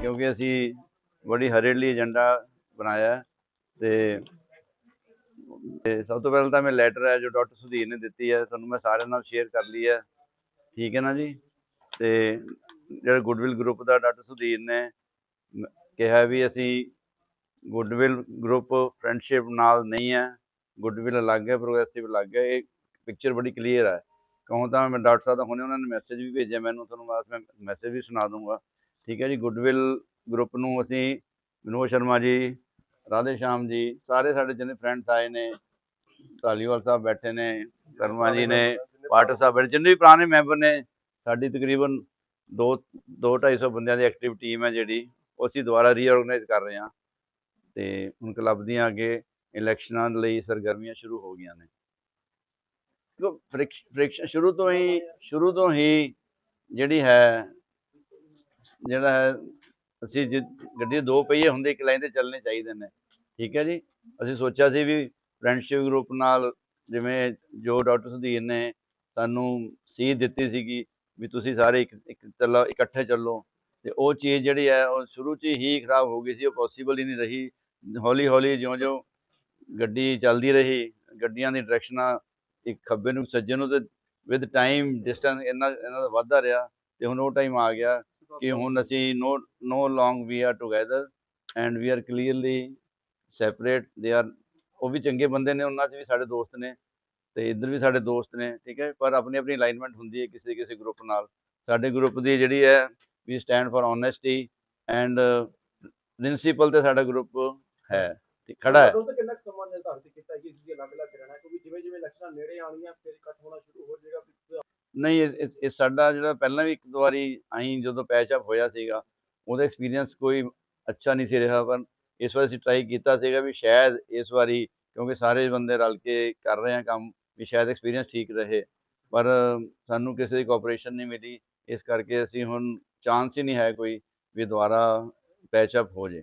ਕਿਉਂਕਿ ਅਸੀਂ ਬੜੀ ਹਰੀਡਲੀ ਏਜੰਡਾ ਬਣਾਇਆ ਹੈ ਤੇ ਸਭ ਤੋਂ ਪਹਿਲਾਂ ਤਾਂ ਮੈਂ ਲੈਟਰ ਹੈ ਜੋ ਡਾਕਟਰ ਸੁਧੀਰ ਨੇ ਦਿੱਤੀ ਹੈ, ਤੁਹਾਨੂੰ ਮੈਂ ਸਾਰਿਆਂ ਨਾਲ ਸ਼ੇਅਰ ਕਰ ਲਈ ਹੈ। ਠੀਕ ਹੈ ਨਾ ਜੀ? ਤੇ ਜਿਹੜਾ ਗੁੱਡਵਿਲ ਗਰੁੱਪ ਦਾ ਡਾਕਟਰ ਸੁਧੀਰ ਨੇ ਕਿਹਾ ਵੀ ਅਸੀਂ ਗੁੱਡਵਿਲ ਗਰੁੱਪ ਫਰੈਂਡਸ਼ਿਪ ਨਾਲ ਨਹੀਂ ਹੈ ਗੁੱਡਵਿਲ ਅਲੱਗ ਹੈ ਪ੍ਰੋਗਰੈਸਿਵ ਅਲੱਗ ਹੈ, ਇਹ ਪਿਕਚਰ ਬੜੀ ਕਲੀਅਰ ਹੈ। ਕਹੂੰ ਤਾਂ ਮੈਂ ਡਾਕਟਰ ਸਾਹਿਬ ਦਾ ਹੁਣੇ ਉਹਨਾਂ ਨੇ ਮੈਸੇਜ ਵੀ ਭੇਜਿਆ, ਮੈਨੂੰ ਤੁਹਾਨੂੰ ਬਾਅਦ ਮੈਂ ਮੈਸੇਜ ਵੀ ਸੁਣਾ ਦੂੰਗਾ ਠੀਕ ਹੈ ਜੀ ਗੁੱਡਵਿਲ ਗਰੁੱਪ ਨੂੰ ਅਸੀਂ ਵਿਨੋਦ ਸ਼ਰਮਾ ਜੀ, ਰਾਧੇ ਸ਼ਾਮ ਜੀ, ਸਾਰੇ ਸਾਡੇ ਜਿੰਨੇ ਫਰੈਂਡਸ ਆਏ ਨੇ ਧਾਲੀਵਾਲ ਸਾਹਿਬ ਬੈਠੇ ਨੇ, ਕਰਮਾ ਜੀ ਨੇ ਪਾਟਰ ਸਾਹਿਬ ਬੈਠੇ ਜਿੰਨੇ ਵੀ ਪੁਰਾਣੇ ਮੈਂਬਰ ਨੇ, ਸਾਡੀ ਤਕਰੀਬਨ 2 2 250 ਬੰਦਿਆਂ ਦੀ ਐਕਟਿਵ ਟੀਮ ਹੈ ਜਿਹੜੀ, ਉਹ ਅਸੀਂ ਦੁਬਾਰਾ ਰੀਆਰਗੇਨਾਈਜ਼ ਕਰ ਰਹੇ ਹਾਂ। ਤੇ ਹੁਣ ਕਲੱਬ ਦੀਆਂ ਅੱਗੇ ਇਲੈਕਸ਼ਨਾਂ ਲਈ ਸਰਗਰਮੀਆਂ ਸ਼ੁਰੂ ਹੋ ਗਈਆਂ ਨੇ। ਫ੍ਰਿਕਸ਼ਨ ਸ਼ੁਰੂ ਤੋਂ ਹੀ, ਸ਼ੁਰੂ ਤੋਂ ਹੀ ਜਿਹੜੀ ਹੈ ਜਿਹੜਾ ਹੈ, ਅਸੀਂ ਜਿ- ਗੱਡੀ ਦੋ ਪਹੀਏ ਹੁੰਦੇ, ਇੱਕ ਲਾਈਨ ਤੇ ਚੱਲਣੇ ਚਾਹੀਦੇ ਨੇ। ਠੀਕ ਹੈ ਜੀ? ਅਸੀਂ ਸੋਚਿਆ ਸੀ ਵੀ ਫਰੈਂਡਸ਼ਿਪ ਗਰੁੱਪ ਨਾਲ ਜਿਵੇਂ ਜੋ ਡਾਕਟਰ ਸੁਧੀਰ ਨੇ ਸਾਨੂੰ ਸੀ ਦਿੱਤੀ ਸੀਗੀ ਵੀ ਤੁਸੀਂ ਸਾਰੇ ਇੱਕ ਇੱਕ ਚੱਲੋ, ਇਕੱਠੇ ਚੱਲੋ। ਤੇ ਉਹ ਚੀਜ਼ ਜਿਹੜੀ ਹੈ, ਉਹ ਸ਼ੁਰੂ 'ਚ ਹੀ ਖਰਾਬ ਹੋ ਗਈ ਸੀ, ਉਹ ਪੋਸੀਬਲ ਹੀ ਨਹੀਂ ਰਹੀ। ਹੌਲੀ ਹੌਲੀ ਜਿਉਂ-ਜਿਉਂ ਗੱਡੀ ਚੱਲਦੀ ਰਹੀ, ਗੱਡੀਆਂ ਦੀ ਡਾਇਰੈਕਸ਼ਨਾਂ ਇੱਕ ਖੱਬੇ ਨੂੰ, ਸੱਜੇ ਨੂੰ ਤੇ ਵਿਦ ਟਾਈਮ ਡਿਸਟੈਂਸ ਇਹਨਾਂ ਇਹਨਾਂ ਦਾ ਵੱਧਦਾ ਰਿਹਾ। ਤੇ ਹੁਣ ਉਹ ਟਾਈਮ ਆ ਗਿਆ। ਕਿ ਹੁਣ ਅਸੀਂ no no long we are together and we are clearly separate they are ਉਹ ਵੀ ਚੰਗੇ ਬੰਦੇ ਨੇ, ਉਹਨਾਂ 'ਚ ਵੀ ਸਾਡੇ ਦੋਸਤ ਨੇ ਤੇ ਇੱਧਰ ਵੀ ਸਾਡੇ ਦੋਸਤ ਨੇ, ਠੀਕ ਹੈ? ਪਰ ਆਪਣੀ ਆਪਣੀ ਅਲਾਈਨਮੈਂਟ ਹੁੰਦੀ ਹੈ ਕਿਸੇ ਕਿਸੇ ਗਰੁੱਪ ਨਾਲ। ਸਾਡੇ ਗਰੁੱਪ ਦੀ ਜਿਹੜੀ ਹੈ we stand for honesty and principle ਤੇ ਸਾਡਾ ਗਰੁੱਪ ਹੈ, ਤੇ ਖੜਾ ਹੈ। ਦੋਸਤੋ, ਕਿੰਨਾ ਕੁ ਸਮਾਂ ਨਿਰਧਾਰਿਤ ਕੀਤਾ ਕਿ ਤੁਸੀਂ ਅਲੱਗ-ਅਲੱਗ ਰਹਿਣਾ ਹੈ? ਕਿਉਂਕਿ ਜਿਵੇਂ ਜਿਵੇਂ ਇਲੈਕਸ਼ਨਾਂ ਨੇੜੇ ਆਉਣੀਆਂ, ਫਿਰ ਇਕੱਠ ਹੋਣਾ ਸ਼ੁਰੂ ਹੋ ਜਾਏਗਾ, ਫਿਰ ਨਹੀਂ, ਇਹ- ਇਹ ਸਾਡਾ ਜਿਹੜਾ ਪਹਿਲਾਂ ਵੀ ਇੱਕ ਦੋ ਵਾਰੀ ਅਸੀਂ ਜਦੋਂ ਪੈਚ ਅਪ ਹੋਇਆ ਸੀਗਾ, ਉਹਦਾ ਐਕਸਪੀਰੀਅੰਸ ਕੋਈ ਅੱਛਾ ਨਹੀਂ ਸੀ ਰਿਹਾ, ਪਰ ਇਸ ਵਾਰ ਅਸੀਂ ਟਰਾਈ ਕੀਤਾ ਸੀਗਾ ਵੀ ਸ਼ਾਇਦ ਇਸ ਵਾਰੀ ਕਿਉਂਕਿ ਸਾਰੇ ਬੰਦੇ ਰਲ ਕੇ ਕਰ ਰਹੇ ਆ ਕੰਮ, ਵੀ ਸ਼ਾਇਦ ਐਕਸਪੀਰੀਅੰਸ ਠੀਕ ਰਹੇ, ਪਰ ਸਾਨੂੰ ਕਿਸੇ ਦੀ ਕੋਆਪਰੇਸ਼ਨ ਨਹੀਂ ਮਿਲੀ, ਇਸ ਕਰਕੇ ਅਸੀਂ ਹੁਣ ਚਾਂਸ ਹੀ ਨਹੀਂ ਹੈ ਕੋਈ ਵੀ ਦੁਬਾਰਾ ਪੈਚ ਅਪ ਹੋ ਜੇ।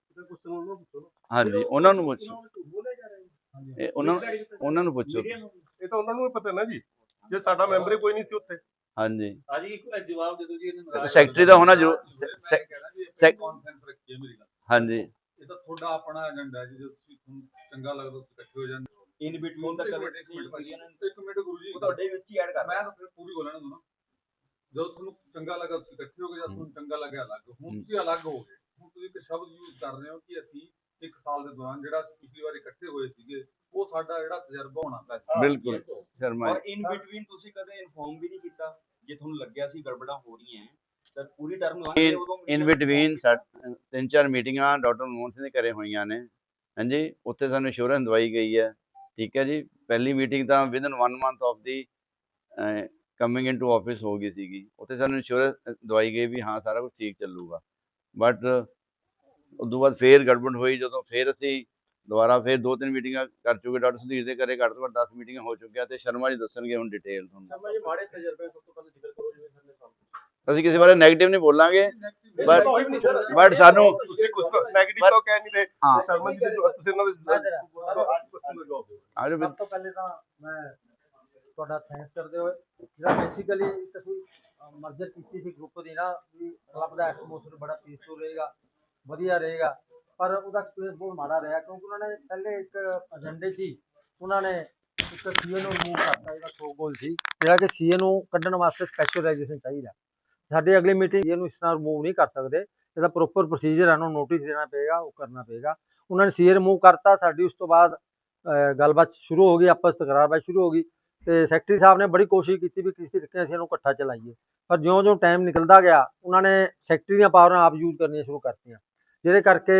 ਹਾਂਜੀ ਉਹਨਾਂ ਨੂੰ ਪੁੱਛੋ। ਇਹ ਉਹਨਾਂ ਉਹਨਾਂ ਨੂੰ ਪੁੱਛੋ। ਇਹ ਤਾਂ ਉਹਨਾਂ ਨੂੰ ਵੀ ਪਤਾ ਨਾ ਜੀ। ਜੇ ਸਾਡਾ ਮੈਂਬਰ ਹੀ ਕੋਈ ਨਹੀਂ ਸੀ ਉੱਥੇ। ਹਾਂਜੀ। ਇੱਕ ਜਵਾਬ ਦੇ ਦਿਓ ਜੀ ਇਹਨਾਂ ਨੂੰ ਸੈਕਟਰੀ ਦਾ ਹੋਣਾ ਜ਼ਰੂਰ ਕਾਨਫਰੰਸ ਰੱਖੀ ਹੈ ਮੇਰੀ ਗੱਲ? ਹਾਂਜੀ। ਇਹ ਤਾਂ ਤੁਹਾਡਾ ਆਪਣਾ ਏਜੰਡਾ ਹੈ ਜੇ ਤੁਸੀਂ ਤੁਹਾਨੂੰ ਚੰਗਾ ਲੱਗਦਾ ਤੁਸੀਂ ਇਕੱਠੇ ਹੋ ਜਾਂਦੇ ਇਨ ਬਿਟਵੀਨ ਇੱਕ ਮਿੰਟ ਇੱਕ ਮਿੰਟ ਭਾਈ ਇੱਕ ਮਿੰਟ ਗੁਰੂ ਜੀ। ਤੁਹਾਡੇ ਵਿੱਚ ਹੀ ਐਡ ਮੈਂ ਤਾਂ ਫਿਰ ਪੂਰੀ ਬੋਲਣਾ ਤੁਹਾਨੂੰ। ਜਦੋਂ ਤੁਹਾਨੂੰ ਚੰਗਾ ਲੱਗਾ ਤੁਸੀਂ ਇਕੱਠੇ ਹੋ ਗਏ ਜਾਂ ਤੁਹਾਨੂੰ ਚੰਗਾ ਲੱਗਿਆ ਅਲੱਗ। ਹੁਣ ਤੁਸੀਂ ਅਲੱਗ ਹੋ ਗਏ। ਹੁਣ ਤੁਸੀਂ ਇੱਕ ਸ਼ਬਦ ਯੂਜ਼ ਕਰ ਰਹੇ ਹੋ ਕਿ ਅਸੀਂ ਇੱਕ ਸਾਲ ਦੇ ਦੌਰਾਨ ਜਿਹੜਾ ਅਸੀਂ ਪਿਛਲੀ ਵਾਰ ਇਕੱਠੇ ਹੋਏ ਸੀਗੇ ਉਹ ਸਾਡਾ ਜਿਹੜਾ ਤਜਰਬਾ ਹੋਣਾ ਚਾਹੀਦਾ ਬਿਲਕੁਲ ਸ਼ਰਮਾ ਔਰ ਇਨ ਬਿਟਵੀਨ ਤੁਸੀਂ ਕਦੇ ਇਨਫੋਰਮ ਵੀ ਨਹੀਂ ਕੀਤਾ ਜੇ ਤੁਹਾਨੂੰ ਲੱਗਿਆ ਸੀ ਗੜਬੜਾਂ ਹੋ ਰਹੀਆਂ ਤਾਂ ਪੂਰੀ ਟਰਮ ਲੰਘ ਉਦੋਂ ਇਨ ਬਿਟਵੀਨ ਤਿੰਨ ਚਾਰ ਮੀਟਿੰਗਾਂ ਡਾਕਟਰ ਮਨਮੋਹਨ ਸਿੰਘ ਦੇ ਘਰੇ ਹੋਈਆਂ ਨੇ। ਹਾਂਜੀ ਉੱਥੇ ਸਾਨੂੰ ਇੰਸ਼ੋਰੈਂਸ ਦਵਾਈ ਗਈ ਹੈ। ਠੀਕ ਹੈ ਜੀ ਪਹਿਲੀ ਮੀਟਿੰਗ ਤਾਂ within 1 month of the coming into office ਹੋ ਗਈ ਸੀਗੀ। ਉੱਥੇ ਸਾਨੂੰ ਇੰਸ਼ੋਰੈਂਸ ਦਵਾਈ ਗਈ ਵੀ ਹਾਂ ਸਾਰਾ ਕੁਝ ਠੀਕ ਚੱਲੂਗਾ। ਬਟ ਉਦੋਂ ਬਾਅਦ ਫੇਰ ਗੜਬੜ ਹੋਈ ਜਦੋਂ ਫੇਰ ਅਸੀਂ ਦੁਬਾਰਾ ਫੇਰ ਦੋ ਤਿੰਨ ਮੀਟਿੰਗਾਂ ਕਰ ਚੁੱਕੇ ਡਾਕਟਰ ਸੁਧੀਰ ਦੇ ਘਰੇ ਘੱਟ ਤੋਂ ਘੱਟ 10 ਮੀਟਿੰਗਾਂ ਹੋ ਚੁੱਕੀਆਂ ਤੇ ਸ਼ਰਮਾ ਜੀ ਦੱਸਣਗੇ ਹੁਣ ਡਿਟੇਲ ਤੁਹਾਨੂੰ ਸਮਝ ਮਾੜੇ ਤਜਰਬੇ ਸਭ ਤੋਂ ਪਹਿਲਾਂ ਜ਼ਿਕਰ ਕਰੋ ਜਿਵੇਂ ਸਾਡੇ ਸਾਹਮਣੇ ਅਸੀਂ ਕਿਸੇ ਬਾਰੇ 네ਗੇਟਿਵ ਨਹੀਂ ਬੋਲਾਂਗੇ But- ਬਟ ਸਾਨੂੰ ਤੁਸੀਂ ਕੁਝ ਨੈਗੇਟਿਵ ਤਾਂ ਕਹਿ ਨਹੀਂ ਰਹੇ ਹਾਂ ਸ਼ਰਮਾ ਜੀ ਦੇ ਜੋ- ਤੁਸੀਂ ਇਹਨਾਂ ਦੇ ਆਜੋ ਸਭ ਤੋਂ ਪਹਿਲੇ ਤਾਂ ਮੈਂ ਤੁਹਾਡਾ ਥੈਂਕਸ ਕਰਦੇ ਹੋਏ ਜਿਹੜਾ ਬੇਸਿਕਲੀ ਤੁਸੀਂ ਮਰਜ਼ਰ ਕੀਤੀ ਸੀ ਗਰੁੱਪ ਦੀ ਨਾ ਵੀ ਕਲੱਬ ਦਾ ਐਟਮੋਸਫੇਅਰ ਬੜਾ ਪੀਸਫੁਲ ਰਹੇਗਾ ਵਧੀਆ ਰਹੇਗਾ। ਪਰ ਉਹਦਾ ਐਕਸਪੀਰੀਅੰਸ ਬਹੁਤ ਮਾੜਾ ਰਿਹਾ ਕਿਉਂਕਿ ਉਹਨਾਂ ਨੇ ਪਹਿਲੇ ਇੱਕ ਏਜੰਡੇ 'ਚ ਹੀ ਉਹਨਾਂ ਨੇ ਇੱਕ ਸੀਏ ਨੂੰ ਰਿਮੂਵ ਕਰਤਾ ਜਿਹੜਾ ਸੋ ਗੋਲ ਸੀ। ਜਿਹੜਾ ਕਿ ਸੀਏ ਨੂੰ ਕੱਢਣ ਵਾਸਤੇ ਸਪੈਸ਼ਲਾਈਜੇਸ਼ਨ ਚਾਹੀਦਾ। ਸਾਡੀ ਅਗਲੀ ਮੀਟਿੰਗ ਇਹਨੂੰ ਇਸ ਤਰ੍ਹਾਂ ਰਿਮੂਵ ਨਹੀਂ ਕਰ ਸਕਦੇ। ਇਹਦਾ ਪ੍ਰੋਪਰ ਪ੍ਰੋਸੀਜਰ ਹੈ ਉਹਨੂੰ ਨੋਟਿਸ ਦੇਣਾ ਪਏਗਾ, ਉਹ ਕਰਨਾ ਪਏਗਾ। ਉਹਨਾਂ ਨੇ ਸੀਏ ਰਿਮੂਵ ਕਰਤਾ, ਸਾਡੀ ਉਸ ਤੋਂ ਬਾਅਦ ਗੱਲਬਾਤ ਸ਼ੁਰੂ ਹੋ ਗਈ, ਆਪਸ ਤਕਰਾਰਬਾਜ਼ੀ ਸ਼ੁਰੂ ਹੋ ਗਈ। ਤੇ ਸੈਕਟਰੀ ਸਾਹਿਬ ਨੇ ਬੜੀ ਕੋਸ਼ਿਸ਼ ਕੀਤੀ ਵੀ ਕਿਸੇ ਤਰੀਕੇ ਅਸੀਂ ਇਹਨੂੰ ਇਕੱਠਾ ਚਲਾਈਏ। ਪਰ ਜਿਉਂ-ਜਿਉਂ ਟਾਈਮ ਨਿਕਲਦਾ ਗਿਆ, ਉਹਨਾਂ ਨੇ ਸੈਕਟਰੀ ਦੀਆਂ ਪਾਵਰਾਂ ਆਪ ਯੂਜ਼ ਕਰਨੀਆਂ ਸ਼ੁਰੂ ਕਰਤੀਆਂ। ਜਿਹਦੇ ਕਰਕੇ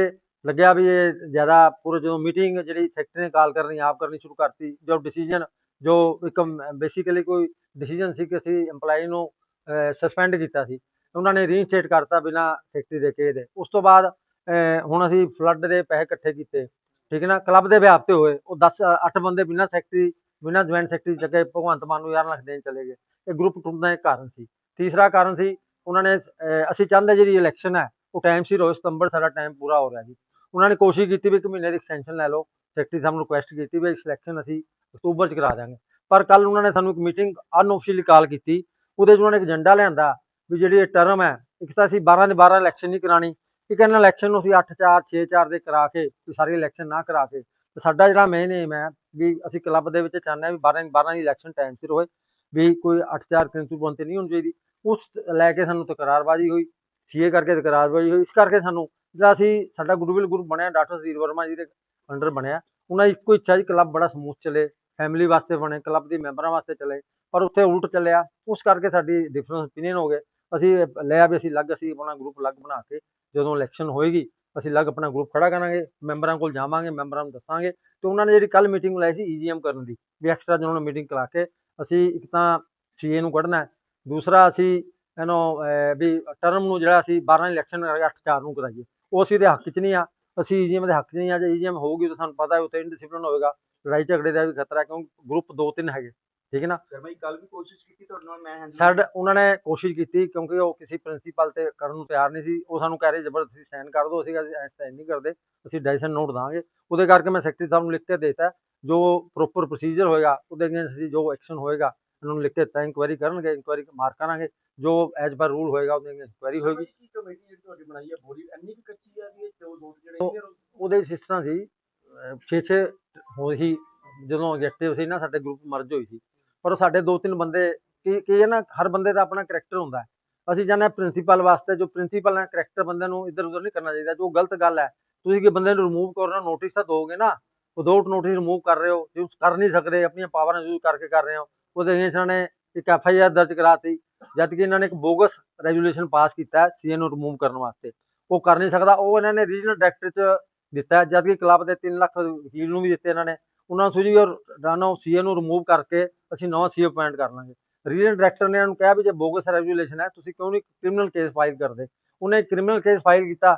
ਲੱਗਿਆ ਵੀ ਇਹ ਜ਼ਿਆਦਾ ਪੂਰੇ ਜਦੋਂ ਮੀਟਿੰਗ ਜਿਹੜੀ ਸੈਕਟਰੀ ਨੇ ਕਾਲ ਕਰਨੀ, ਆਪ ਕਰਨੀ ਸ਼ੁਰੂ ਕਰਤੀ, ਜੋ ਡਿਸੀਜਨ ਜੋ ਇੱਕ ਬੇਸਿਕਲੀ ਕੋਈ ਡਿਸੀਜਨ ਸੀ ਕਿ ਅਸੀਂ EMPLOYE ਨੂੰ ਸਸਪੈਂਡ ਕੀਤਾ ਸੀ, ਉਹਨਾਂ ਨੇ ਰੀਸਟੇਟ ਕਰਤਾ ਬਿਨਾਂ ਸੈਕਟਰੀ ਦੇ ਕੇ ਦੇ। ਉਸ ਤੋਂ ਬਾਅਦ ਹੁਣ ਅਸੀਂ ਫਲੱਡ ਦੇ ਪੈਸੇ ਇਕੱਠੇ ਕੀਤੇ, ਠੀਕ ਹੈ ਨਾ? ਕਲੱਬ ਦੇ ਵਿਆਹ ਤੇ ਹੋਏ, ਉਹ 10 8 ਬੰਦੇ ਬਿਨਾਂ ਸੈਕਟਰੀ ਬਿਨਾਂ ਜੁਆਇੰਟ ਸੈਕਟਰੀ ਚੱਕੇ ਭਗਵੰਤ ਮਾਨ ਨੂੰ 11 ਲੱਖ ਦੇਣ ਚਲੇ ਗਏ। ਇਹ ਗਰੁੱਪ ਟੁੱਟਣ ਦਾ ਇੱਕ ਕਾਰਨ ਸੀ। ਤੀਸਰਾ ਕਾਰਨ ਸੀ, ਉਹਨਾਂ ਨੇ ਅਸੀਂ ਚਾਹੁੰਦੇ ਜਿਹੜੀ ਇਲੈਕਸ਼ਨ ਹੈ ਉਹ ਟਾਈਮ ਸੀ ਹੋਏ ਸਤੰਬਰ ਸਾਡਾ ਟਾਈਮ ਪੂਰਾ ਹੋ ਰਿਹਾ ਜੀ ਉਹਨਾਂ ਨੇ ਕੋਸ਼ਿਸ਼ ਕੀਤੀ ਵੀ ਇੱਕ ਮਹੀਨੇ ਦੀ ਐਕਸਟੈਂਸ਼ਨ ਲੈ ਲਓ। ਸੈਕਟਰੀ ਸਾਹਿਬ ਨੂੰ ਰਿਕੁਐਸਟ ਕੀਤੀ ਵੀ ਸਿਲੈਕਸ਼ਨ ਅਸੀਂ ਅਕਤੂਬਰ ਚ ਕਰਾ ਦਾਂਗੇ ਪਰ ਕੱਲ ਉਹਨਾਂ ਨੇ ਸਾਨੂੰ ਇੱਕ ਮੀਟਿੰਗ ਅਨਆਫੀਸ਼ੀਅਲੀ ਕਾਲ ਕੀਤੀ। ਉਹਦੇ 'ਚ ਉਹਨਾਂ ਨੇ ਇੱਕ ਏਜੰਡਾ ਲਿਆਂਦਾ ਵੀ ਜਿਹੜੀ ਇਹ ਟਰਮ ਹੈ, ਇੱਕ ਤਾਂ ਅਸੀਂ 12 ਦੇ 12 ਇਲੈਕਸ਼ਨ ਨਹੀਂ ਕਰਾਣੀ ਇੱਕ ਇਹਨਾਂ ਇਲੈਕਸ਼ਨ ਨੂੰ ਅਸੀਂ 8 4 6 4 ਦੇ ਕਰਾ ਕੇ ਤੇ ਸਾਰੀ ਇਲੈਕਸ਼ਨ ਨਾ ਕਰਾ ਕੇ। ਸਾਡਾ ਜਿਹੜਾ ਮੇਨ ਏਮ ਹੈ ਵੀ ਅਸੀਂ ਕਲੱਬ ਦੇ ਵਿੱਚ ਚਾਹੁੰਦੇ ਹਾਂ ਵੀ 12 12 ਦੀ ਇਲੈਕਸ਼ਨ ਟਾਈਮ ਸਿਰ ਹੋਏ। ਵੀ ਕੋਈ 8 4 ਕਿੰਤੂ ਬੰਤੇ ਨਹੀਂ ਹੋਣੀ ਚਾਹੀਦੀ। ਉਸ ਲੈ ਕੇ ਸਾਨੂੰ ਤਕਰਾਰਬਾਜ਼ੀ ਹੋਈ। ਸੀਏ ਕਰਕੇ ਤਕਰਾਰਬਾਜ਼ੀ ਹੋਈ। ਇਸ ਕਰਕੇ ਸਾਨੂੰ ਜਿਹੜਾ ਅਸੀਂ ਸਾਡਾ ਗੁੱਡਵਿਲ ਗਰੁੱਪ ਬਣਿਆ, ਡਾਕਟਰ ਸੁਧੀਰ ਵਰਮਾ ਜੀ ਦੇ ਅੰਡਰ ਬਣਿਆ। ਉਹਨਾਂ ਦੀ ਇੱਕੋ ਇੱਛਾ ਜੀ ਕਲੱਬ ਬੜਾ ਸਮੂਥ ਚੱਲੇ ਫੈਮਿਲੀ ਵਾਸਤੇ ਬਣੇ, ਕਲੱਬ ਦੇ ਮੈਂਬਰਾਂ ਵਾਸਤੇ ਚੱਲੇ, ਪਰ ਉੱਥੇ ਉਲਟ ਚੱਲਿਆ। ਉਸ ਕਰਕੇ ਸਾਡੀ ਡਿਫਰੈਂਸ ਓਪੀਨੀਅਨ ਹੋ ਗਏ। ਅਸੀਂ ਲਿਆ ਵੀ ਅਸੀਂ ਅਲੱਗ ਅਸੀਂ ਆਪਣਾ ਗਰੁੱਪ ਅਲੱਗ ਬਣਾ ਕੇ ਜਦੋਂ ਇਲੈਕਸ਼ਨ ਹੋਏਗੀ, ਅਸੀਂ ਅਲੱਗ ਆਪਣਾ ਗਰੁੱਪ ਖੜਾ ਕਰਾਂਗੇ, ਮੈਂਬਰਾਂ ਕੋਲ ਜਾਵਾਂਗੇ, ਮੈਂਬਰਾਂ ਨੂੰ ਦੱਸਾਂਗੇ। ਤੇ ਉਹਨਾਂ ਨੇ ਜਿਹੜੀ ਕੱਲ ਮੀਟਿੰਗ ਲਾਈ ਸੀ ਈਜੀਐਮ ਕਰਨ ਦੀ, ਵੀ ਐਕਸਟਰਾ ਜਿਹਨਾਂ ਨੂੰ ਮੀਟਿੰਗ ਕਰਾ ਕੇ ਅਸੀਂ ਇੱਕ ਤਾਂ ਸੀਏ ਨੂੰ ਕੱਢਣਾ ਦੂਸਰਾ ਅਸੀਂ ਇਹਨੂੰ ਵੀ ਟਰਮ ਨੂੰ ਜਿਹੜਾ ਅਸੀਂ 12 ਇਲੈਕਸ਼ਨ 8 4 ਨੂੰ ਕਰਾਈਏ ਉਹ ਅਸੀਂ ਦੇ ਹੱਕ 'ਚ ਨਹੀਂ ਆ। ਅਸੀਂ ਈਜੀਐਮ ਦੇ ਹੱਕ 'ਚ ਨਹੀਂ ਆ ਜੇ ਈਜੀਐਮ ਹੋਊਗੀ ਤਾਂ ਸਾਨੂੰ ਪਤਾ ਹੈ ਉੱਥੇ ਇਨਡਿਸਪਲਿਨ ਹੋਵੇਗਾ। ਲੜਾਈ ਝਗੜੇ ਦਾ ਵੀ ਖਤਰਾ ਕਿਉਂਕਿ ਗਰੁੱਪ ਦੋ ਤਿੰਨ ਹੈਗੇ ਠੀਕ ਹੈ ਨਾ? ਸ਼ਰਮਾ ਜੀ ਕੱਲ ਵੀ ਕੋਸ਼ਿਸ਼ ਕੀਤੀ ਤੁਹਾਡੇ ਨਾਲ ਮੈਂ ਸਾਡਾ ਉਹਨਾਂ ਨੇ ਕੋਸ਼ਿਸ਼ ਕੀਤੀ ਕਿਉਂਕਿ ਉਹ ਕਿਸੇ ਪ੍ਰਿੰਸੀਪਲ ਤੇ ਕਰਨ ਨੂੰ ਤਿਆਰ ਨਹੀਂ ਸੀ। ਉਹ ਸਾਨੂੰ ਕਹਿ ਰਹੇ ਜ਼ਬਰਦਸਤੀ ਸਾਈਨ ਕਰ ਦਿਓ ਅਸੀਂ ਸਾਈਨ ਨਹੀਂ ਕਰਦੇ ਅਸੀਂ ਡੈਸੀਸ਼ਨ ਨੋਟ ਦਾਂਗੇ ਉਹਦੇ ਕਰਕੇ ਮੈਂ ਸੈਕਟਰੀ ਸਾਹਿਬ ਨੂੰ ਲਿਖ ਕੇ ਦੇਤਾ ਜੋ ਪ੍ਰੋਪਰ ਪ੍ਰੋਸੀਜਰ ਹੋਏਗਾ ਉਹਦੇ ਅਗੇਂਸਟ ਜੋ ਐਕਸ਼ਨ ਹੋਏਗਾ ਉਹਨਾਂ ਨੂੰ ਲਿਖ ਕੇ ਦਿੱਤਾ ਇਨਕੁਆਇਰੀ ਕਰਨਗੇ ਇਨਕੁਆਇਰੀ ਮਾਰ ਕਰਾਂਗੇ ਜੋ ਐਜ਼ ਪਰ ਰੂਲ ਹੋਏਗਾ ਉਹਦੇ ਇਨਕੁਆਇਰੀ ਹੋਏਗੀ। ਕੀ ਕਮੇਟੀ ਜਿਹੜੀ ਤੁਹਾਡੀ ਬਣਾਈ ਹੈ ਬੋਲੀ ਇੰਨੀ ਕੁ ਕੱਚੀ ਆ ਵੀ ਇਹ ਦੋ ਦੋ ਜਿਹੜੇ ਉਹਦੇ ਇਸ ਤਰ੍ਹਾਂ ਸੀ 6-6 ਹੋਈ ਸੀ ਜਦੋਂ ਐਗਜੈਕਟਿਵ ਸੀ ਨਾ ਸਾਡੇ ਗਰੁੱਪ ਮਰਜ ਹੋਈ ਸੀ। ਪਰ ਸਾਡੇ ਦੋ ਤਿੰਨ ਬੰਦੇ ਕੀ ਕੀ ਹੈ ਨਾ ਹਰ ਬੰਦੇ ਦਾ ਆਪਣਾ ਕਰੈਕਟਰ ਹੁੰਦਾ ਹੈ। ਅਸੀਂ ਹਾਂ ਪ੍ਰਿੰਸੀਪਲ ਵਾਸਤੇ ਜੋ ਪ੍ਰਿੰਸੀਪਲ ਹੈ ਕਰੈਕਟਰ ਬੰਦੇ ਨੂੰ ਇੱਧਰ ਉੱਧਰ ਨਹੀਂ ਕਰਨਾ ਚਾਹੀਦਾ ਜੋ ਗਲਤ ਗੱਲ ਹੈ ਤੁਸੀਂ ਕਿ ਬੰਦੇ ਨੂੰ ਰਿਮੂਵ ਕਰਨਾ ਨੋਟਿਸ ਤਾਂ ਦੋਗੇ ਨਾ ਵਿਦਆਊਟ ਨੋਟਿਸ ਰਿਮੂਵ ਕਰ ਰਹੇ ਹੋ ਯੂਜ਼ ਕਰ ਨਹੀਂ ਸਕਦੇ ਆਪਣੀਆਂ ਪਾਵਰਾਂ ਯੂਜ਼ ਕਰਕੇ ਕਰ ਰਹੇ ਹੋ ਉਹਦੇ ਅਗੇਂਸਟ ਇਹਨਾਂ ਨੇ ਇੱਕ ਐਫ ਆਈ ਆਰ ਦਰਜ ਕਰਾਤੀ ਜਦ ਕਿ ਇਹਨਾਂ ਨੇ ਇੱਕ ਬੋਗਸ ਰੈਜੂਲੇਸ਼ਨ ਪਾਸ ਕੀਤਾ ਹੈ ਸੀਏ ਨੂੰ ਰਿਮੂਵ ਕਰਨ ਵਾਸਤੇ। ਉਹ ਕਰ ਨਹੀਂ ਸਕਦਾ ਉਹ ਇਹਨਾਂ ਨੇ ਰੀਜਨਲ ਡਾਇਰੈਕਟਰ ਚ ਦਿੱਤਾ ਹੈ, ਜਦ ਕਿ ਕਲੱਬ ਦੇ 3 ਲੱਖ ਵਕੀਲ ਨੂੰ ਵੀ ਦਿੱਤੇ ਇਹਨਾਂ ਨੇ। ਉਹਨਾਂ ਨੂੰ ਸੁਝੀ ਔਰ ਰਾਣੋ ਸੀਏ ਨੂੰ ਰਿਮੂਵ ਕਰਕੇ ਅਸੀਂ ਨਵਾਂ ਸੀਏ ਅਪਾਇੰਟ ਕਰ ਲਾਂਗੇ। ਰੀਜਨਲ ਡਾਇਰੈਕਟਰ ਨੇ ਉਹਨੂੰ ਕਿਹਾ ਵੀ ਜੇ ਬੋਗਸ ਰੈਜੂਲੇਸ਼ਨ ਹੈ ਤੁਸੀਂ ਕਿਉਂ ਨਹੀਂ ਕ੍ਰਿਮੀਨਲ ਕੇਸ ਫਾਈਲ ਕਰਦੇ? ਉਹਨੇ ਕ੍ਰਿਮੀਨਲ ਕੇਸ ਫਾਈਲ ਕੀਤਾ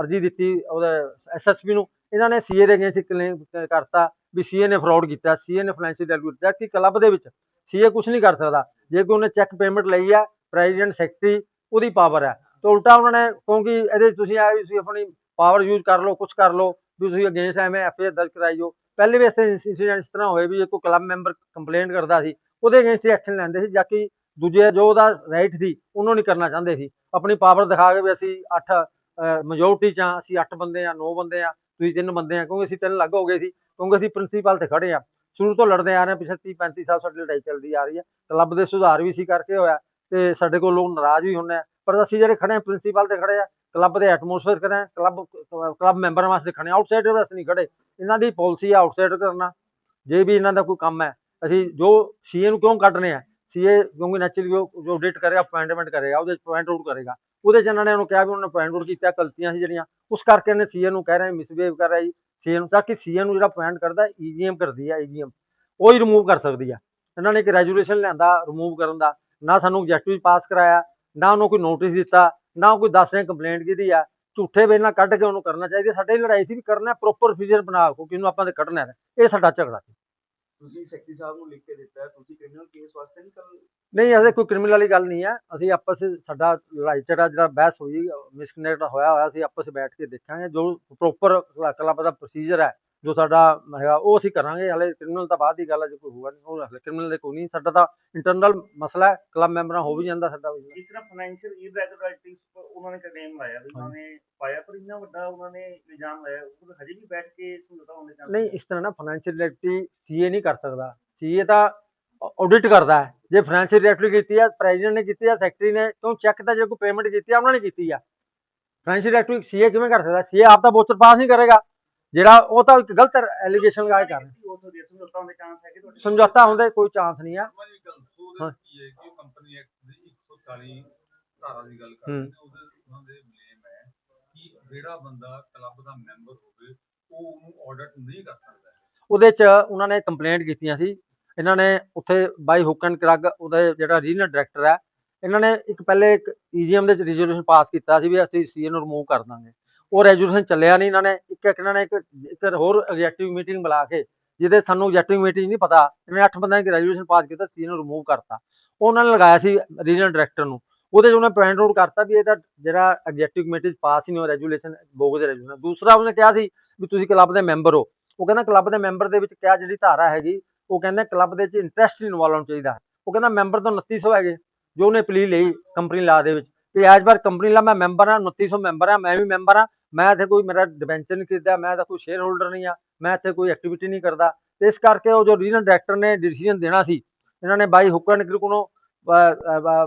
ਅਰਜੀ ਦਿੱਤੀ ਉਹਦੇ ਐਸਐਸਪੀ ਨੂੰ। ਇਹਨਾਂ ਨੇ ਸੀਏ ਦੇ ਅਗੇਂਸਟ ਕਲੇਮ ਕਰਤਾ। ਵੀ ਸੀਏ ਨੇ ਫਰਾਡ ਕੀਤਾ ਸੀਏ ਨੇ ਫਾਈਨੈਂਸ਼ੀਅਲ ਡੈਲੂਟ ਕੀਤਾ ਕਿ ਕਲੱਬ ਦੇ ਵਿੱਚ ਸੀਏ ਕੁਝ ਨਹੀਂ ਕਰ ਸਕਦਾ। ਜੇ ਕੋਈ ਉਹਨੇ ਚੈੱਕ ਪੇਮੈਂਟ ਲਈ ਹੈ ਪ੍ਰੈਜ਼ੀਡੈਂਟ ਸੈਕਟਰੀ ਉਹਦੀ ਪਾਵਰ ਹੈ ਤਾਂ ਉਲਟਾ ਉਹਨਾਂ ਨੇ, ਕਿਉਂਕਿ ਇਹਦੇ 'ਚ ਤੁਸੀਂ ਆਏ ਵੀ ਤੁਸੀਂ ਆਪਣੀ ਪਾਵਰ ਯੂਜ਼ ਕਰ ਲਓ ਕੁਝ ਕਰ ਲਓ, ਵੀ ਤੁਸੀਂ ਅਗੇਂਸਟ ਐਵੇਂ ਐਫ ਆਈ ਦਰਜ ਕਰਾਈਓ ਪਹਿਲੇ ਵੀ ਇਸੇ ਇੰਸੀਡੈਂਟ ਇਸ ਤਰ੍ਹਾਂ ਹੋਏ ਵੀ ਜੇ ਕੋਈ ਕਲੱਬ ਮੈਂਬਰ ਕੰਪਲੇਂਟ ਕਰਦਾ ਸੀ, ਉਹਦੇ ਅਗੇਂਸਟ ਐਕਸ਼ਨ ਲੈਂਦੇ ਸੀ, ਜਾਂ ਕਿ ਦੂਜੇ ਜੋ ਉਹਦਾ ਰਾਈਟ ਸੀ, ਉਹਨੂੰ ਨਹੀਂ ਕਰਨਾ ਚਾਹੁੰਦੇ ਸੀ। ਆਪਣੀ ਪਾਵਰ ਦਿਖਾ ਕੇ ਵੀ ਅਸੀਂ 8 ਮੈਜੋਰਟੀ ਚ ਆ ਅਸੀਂ 8 ਬੰਦੇ ਆ 9 ਬੰਦੇ ਆ ਤੁਸੀਂ ਤਿੰਨ ਬੰਦੇ ਆ ਕਿਉਂਕਿ ਅਸੀਂ ਤਿੰਨ ਲੱਗ ਹੋ ਗਏ ਸੀ। ਕਿਉਂਕਿ ਅਸੀਂ ਪ੍ਰਿੰਸੀਪਲ ਤੇ ਖੜੇ ਆ ਸ਼ੁਰੂ ਤੋਂ ਲੜਦੇ ਆ ਰਹੇ ਹਾਂ ਪਿਛਲੇ 30 35 ਸਾਲ ਸਾਡੀ ਲੜਾਈ ਚੱਲਦੀ ਆ ਰਹੀ ਹੈ। ਕਲੱਬ ਦੇ ਸੁਧਾਰ ਵੀ ਸੀ ਕਰਕੇ ਹੋਇਆ ਤੇ ਸਾਡੇ ਕੋਲ ਲੋਕ ਨਾਰਾਜ਼ ਵੀ ਹੁੰਦੇ ਆ। ਪਰ ਅਸੀਂ ਜਿਹੜੇ ਖੜੇ ਆ ਪ੍ਰਿੰਸੀਪਲ ਤੇ ਖੜੇ ਆ ਕਲੱਬ ਦੇ ਐਟਮੋਸਫੇਅਰ ਕਰਾਂ ਕਲੱਬ ਕਲੱਬ ਮੈਂਬਰਾਂ ਵਾਸਤੇ ਖੜੇ ਆਊਟਸਾਈਡਰ ਵਾਸਤੇ ਨਹੀਂ ਖੜੇ। ਇਹਨਾਂ ਦੀ ਪਾਲਿਸੀ ਆ ਆਊਟਸਾਈਡਰ ਕਰਨਾ। ਜੇ ਵੀ ਇਹਨਾਂ ਦਾ ਕੋਈ ਕੰਮ ਹੈ, ਅਸੀਂ ਜੋ ਸੀਏ ਨੂੰ ਕਿਉਂ ਕੱਢਨੇ ਆ? ਸੀਏ ਕਿਉਂਕਿ ਨੈਚੁਰਲੀ ਜੋ ਜੋ ਆਡਿਟ ਕਰੇਗਾ ਅਪਾਇੰਟਮੈਂਟ ਕਰੇਗਾ ਉਹਦੇ ਚ ਪੁਆਇੰਟ ਆਊਟ ਕਰੇਗਾ। ਉਹਦੇ ਚ ਇਹਨਾਂ ਨੇ ਉਹਨੂੰ ਕਿਹਾ ਵੀ ਉਹਨਾਂ ਨੇ ਪੁਆਇੰਟ ਆਊਟ ਕੀਤਾ ਗਲਤੀਆਂ ਸੀ ਜਿਹੜੀਆਂ। ਉਸ ਕਰਕੇ ਇਹਨੇ ਸੀਏ ਨੂੰ ਕਹਿ ਰਹੇ ਮਿਸਬੀਹੇਵ ਕਰ ਰਿਹਾ ਜੀ। ਸੀਏ ਨੂੰ ਤਾਂ ਕਿ ਸੀਏ ਨੂੰ ਜਿਹੜਾ ਪੁਆਇੰਟ ਕਰਦਾ ਈਜੀਐਮ ਕਰਦੀ ਹੈ ਈਜੀਐਮ ਉਹ ਹੀ ਰਿਮੂਵ ਕਰ ਸਕਦੀ ਆ। ਇਹਨਾਂ ਨੇ ਇੱਕ ਰੈਜੂਲੇਸ਼ਨ ਲਿਆਂਦਾ ਰਿਮੂਵ ਕਰਨ ਦਾ। ਨਾ ਸਾਨੂੰ ਆਬਜੈਕਟਿਵ ਪਾਸ ਕਰਾਇਆ, ਨਾ ਉਹਨੂੰ ਕੋਈ ਨੋਟਿਸ ਦਿੱਤਾ, ਨਾ ਕੋਈ ਦੱਸ ਰਿਹਾ ਕੰਪਲੇਂਟ ਕੀਤੀ ਆ। ਝੂਠੇ ਵੇਲੇ ਕੱਢ ਕੇ ਉਹਨੂੰ ਕਰਨਾ ਚਾਹੀਦਾ। ਸਾਡੇ ਦੀ ਲੜਾਈ ਸੀ ਵੀ ਕਰਨਾ ਪ੍ਰੋਪਰ ਪ੍ਰੋਸੀਜਰ ਬਣਾ ਕਿਉਂਕਿ ਇਹਨੂੰ ਆਪਾਂ ਤੇ ਕੱਢਣਾ ਹੈ। ਇਹ ਸਾਡਾ ਝਗੜਾ ਸੀ। ਤੁਸੀਂ ਸੈਕਟਰੀ ਸਾਹਿਬ ਨੂੰ ਲਿਖ ਕੇ ਦਿੱਤਾ ਹੈ ਤੁਸੀਂ ਕ੍ਰਿਮੀਨਲ ਕੇਸ ਵਾਸਤੇ ਨਹੀਂ ਕੱਲ ਨਹੀਂ, ਅਜੇ ਕੋਈ ਕ੍ਰਿਮੀਨਲ ਵਾਲੀ ਗੱਲ ਨਹੀਂ ਹੈ। ਅਸੀਂ ਆਪਸ ਵਿੱਚ ਸਾਡਾ ਲੜਾਈ ਝਗੜਾ ਜਿਹੜਾ ਬਹਿਸ ਹੋਈ ਮਿਸਕਨੈਕਟ ਹੋਇਆ ਹੋਇਆ, ਅਸੀਂ ਆਪਸ ਵਿੱਚ ਬੈਠ ਕੇ ਦੇਖਾਂਗੇ। ਜੋ ਪ੍ਰੋਪਰ ਕਲੱਬ ਦਾ ਪ੍ਰੋਸੀਜਰ ਹੈ ਜੋ ਸਾਡਾ ਹੈਗਾ ਉਹ ਅਸੀਂ ਕਰਾਂਗੇ ਹਲੇ ਕ੍ਰਿਮੀਨਲ ਤਾਂ ਬਾਅਦ ਦੀ ਗੱਲ ਹੈ ਜੇ ਕੋਈ ਹੋਊਗਾ ਨਹੀਂ ਉਹ ਹਲੇ ਕ੍ਰਿਮੀਨਲ ਦੇ ਕੋਈ ਨਹੀਂ। ਸਾਡਾ ਤਾਂ ਇੰਟਰਨਲ ਮਸਲਾ ਹੈ ਕਲੱਬ ਮੈਂਬਰਾਂ ਹੋ ਵੀ ਜਾਂਦਾ ਸਾਡਾ ਵੀ ਜਿਸ ਤਰ੍ਹਾਂ ਫਾਈਨੈਂਸ਼ੀਅਲ ਇਰੈਗੂਲਰਿਟੀਜ਼ ਉਹਨਾਂ ਨੇ ਕਲੇਮ ਲਾਇਆ ਵੀ ਉਹਨਾਂ ਨੇ ਪਾਇਆ ਪਰ ਇੰਨਾ ਵੱਡਾ ਉਹਨਾਂ ਨੇ ਇਲਜ਼ਾਮ ਲਾਇਆ ਉਹ ਹਜੇ ਵੀ ਬੈਠ ਕੇ ਸਮਝੌਤਾ ਹੋਣੇ ਚਾਹੁੰਦੇ ਨਹੀਂ ਇਸ ਤਰ੍ਹਾਂ ਨਾ ਫਾਈਨੈਂਸ਼ੀਅਲ ਡਾਇਰੈਕਟਰੀ ਸੀਏ ਨਹੀਂ ਕਰ ਸਕਦਾ। ਸੀਏ ਤਾਂ ਆਡਿਟ ਕਰਦਾ ਹੈ। ਜੇ ਫਾਈਨੈਂਸ਼ੀਅਲ ਡਾਇਰੈਕਟਰੀ ਕੀਤੀ ਹੈ ਪ੍ਰੈਜ਼ੀਡੈਂਟ ਨੇ ਕੀਤੀ ਹੈ ਸੈਕਟਰੀ ਨੇ ਕਿਉਂ ਚੈੱਕ ਤਾਂ ਜੇ ਕੋਈ ਪੇਮੈਂਟ ਕੀਤੀ ਹੈ ਉਹਨਾਂ ਨੇ ਕੀਤੀ ਆ। ਫਾਈਨੈਂਸ਼ੀਅਲ ਡਾਇਰੈਕਟਰੀ ਸੀਏ ਕਿਵੇਂ ਕਰ ਸਕਦਾ? ਸੀਏ ਆਪ ਤਾਂ ਵੋਚਰ ਪਾਸ ਨਹੀਂ ਕਰੇਗਾ। ਜਿਹੜਾ ਉਹ ਤਾਂ ਇੱਕ ਗਲਤ ਐਲੀਗੇਸ਼ਨ ਲਗਾ ਕੇ ਕਰ ਰਿਹਾ। ਸਮਝੌਤਾ ਹੁੰਦਾ ਕੋਈ ਚਾਂਸ ਨਹੀਂ ਆ। ਹਾਂ। ਉਹਦੇ ਕੀ ਹੈ ਕਿ ਉਹ ਕੰਪਨੀ ਐਕਟ ਦੀ 140 ਧਾਰਾ ਦੀ ਗੱਲ ਕਰਦੇ ਹੂੰ। ਨੇ ਉਹਦੇ ਉਹਨਾਂ ਦੇ ਬਲੇਮ ਹੈ ਕਿ ਜਿਹੜਾ ਬੰਦਾ ਕਲੱਬ ਦਾ ਮੈਂਬਰ ਹੋਵੇ ਉਹ ਉਹਨੂੰ ਆਡਿਟ ਨਹੀਂ ਕਰ ਸਕਦਾ। ਉਹਦੇ ਚ ਉਹਨਾਂ ਨੇ ਕੰਪਲੇਂਟ ਕੀਤੀਆਂ ਸੀ। ਇਹਨਾਂ ਨੇ ਉੱਥੇ ਬਾਈ ਹੁੱਕ ਐਂਡ ਕਰਗ ਉਹਦਾ ਜਿਹੜਾ ਰੀਜਨਲ ਡਾਇਰੈਕਟਰ ਹੈ ਇਹਨਾਂ ਨੇ ਇੱਕ ਪਹਿਲੇ ਇੱਕ ਈਜੀਐਮ ਦੇ ਵਿੱਚ ਰੈਜ਼ੋਲੂਸ਼ਨ ਪਾਸ ਕੀਤਾ ਸੀ ਵੀ ਅਸੀਂ ਸੀਏ ਨੂੰ ਰਿਮੂਵ ਕਰ ਦਾਂਗੇ। ਉਹ ਰੈਜੂਲੇਸ਼ਨ ਚੱਲਿਆ ਨਹੀਂ ਇਹਨਾਂ ਨੇ। ਇੱਕ ਇੱਕ ਇਹਨਾਂ ਨੇ ਇੱਕ ਇੱਕ ਹੋਰ ਐਗਜ਼ੈਕਟਿਵ ਮੀਟਿੰਗ ਬੁਲਾ ਕੇ, ਜਿਹਦੇ ਸਾਨੂੰ ਐਗਜ਼ੈਕਟਿਵ ਮੀਟਿੰਗ ਨਹੀਂ ਪਤਾ, ਇਹਨੇ ਅੱਠ ਬੰਦਿਆਂ ਦੀ ਰੈਜ਼ੋਲੂਸ਼ਨ ਪਾਸ ਕੀਤਾ, ਸੀ ਨੂੰ ਰਿਮੂਵ ਕਰਤਾ। ਉਹਨਾਂ ਨੇ ਲਗਾਇਆ ਸੀ ਰੀਜਨਲ ਡਾਇਰੈਕਟਰ ਨੂੰ। ਉਹਦੇ 'ਚ ਉਹਨੇ ਪੁਆਇੰਟ ਆਊਟ ਕਰਤਾ ਵੀ ਇਹਦਾ ਜਿਹੜਾ ਐਗਜ਼ੈਕਟਿਵ ਕਮੇਟੀ 'ਚ ਪਾਸ ਹੀ ਨਹੀਂ ਹੋ ਰੈਜੂਲੇਸ਼ਨ ਬੋਗਸ ਰੈਜੂਲੇਸ਼ਨ ਦੂਸਰਾ ਉਹਨੇ ਕਿਹਾ ਸੀ ਵੀ ਤੁਸੀਂ ਕਲੱਬ ਦੇ ਮੈਂਬਰ ਹੋ। ਉਹ ਕਹਿੰਦਾ ਕਲੱਬ ਦੇ ਮੈਂਬਰ ਦੇ ਵਿੱਚ ਕਿਆ ਜਿਹੜੀ ਧਾਰਾ ਹੈਗੀ, ਉਹ ਕਹਿੰਦਾ ਕਲੱਬ ਦੇ ਵਿੱਚ ਇੰਟਰਸਟ ਇਨਵੋਲਵ ਹੋਣਾ ਚਾਹੀਦਾ। ਉਹ ਕਹਿੰਦਾ ਮੈਂਬਰ ਤਾਂ 2900 ਹੈਗੇ, ਜੋ ਉਹਨੇ ਪਲੀ ਲਈ ਕੰਪਨੀ ਲਾ ਦੇ ਵਿੱਚ। ਵੀ ਐਜ ਵਾਰ ਕੰਪਨੀ ਲਾ, ਮੈਂ ਮੈਂਬਰ ਹਾਂ 2900 ਮੈਂਬਰ ਹਾਂ, ਮੈਂ ਵੀ ਮੈਂਬਰ ਹਾਂ। ਮੈਂ ਇੱਥੇ ਕੋਈ ਮੇਰਾ ਡਿਵੈਂਚਰ ਨਹੀਂ ਖਰੀਦਿਆ ਮੈਂ ਤਾਂ ਕੋਈ ਸ਼ੇਅਰ ਹੋਲਡਰ ਨਹੀਂ ਆ ਮੈਂ ਇੱਥੇ ਕੋਈ ਐਕਟੀਵਿਟੀ ਨਹੀਂ ਕਰਦਾ। ਤੇ ਇਸ ਕਰਕੇ ਉਹ ਜੋ ਰੀਜਨਲ ਡਾਇਰੈਕਟਰ ਨੇ ਡਿਸੀਜਨ ਦੇਣਾ ਸੀ ਇਹਨਾਂ ਨੇ ਬਾਈ ਹੁੱਕਾ ਨਿਕਲ ਕੋਲੋਂ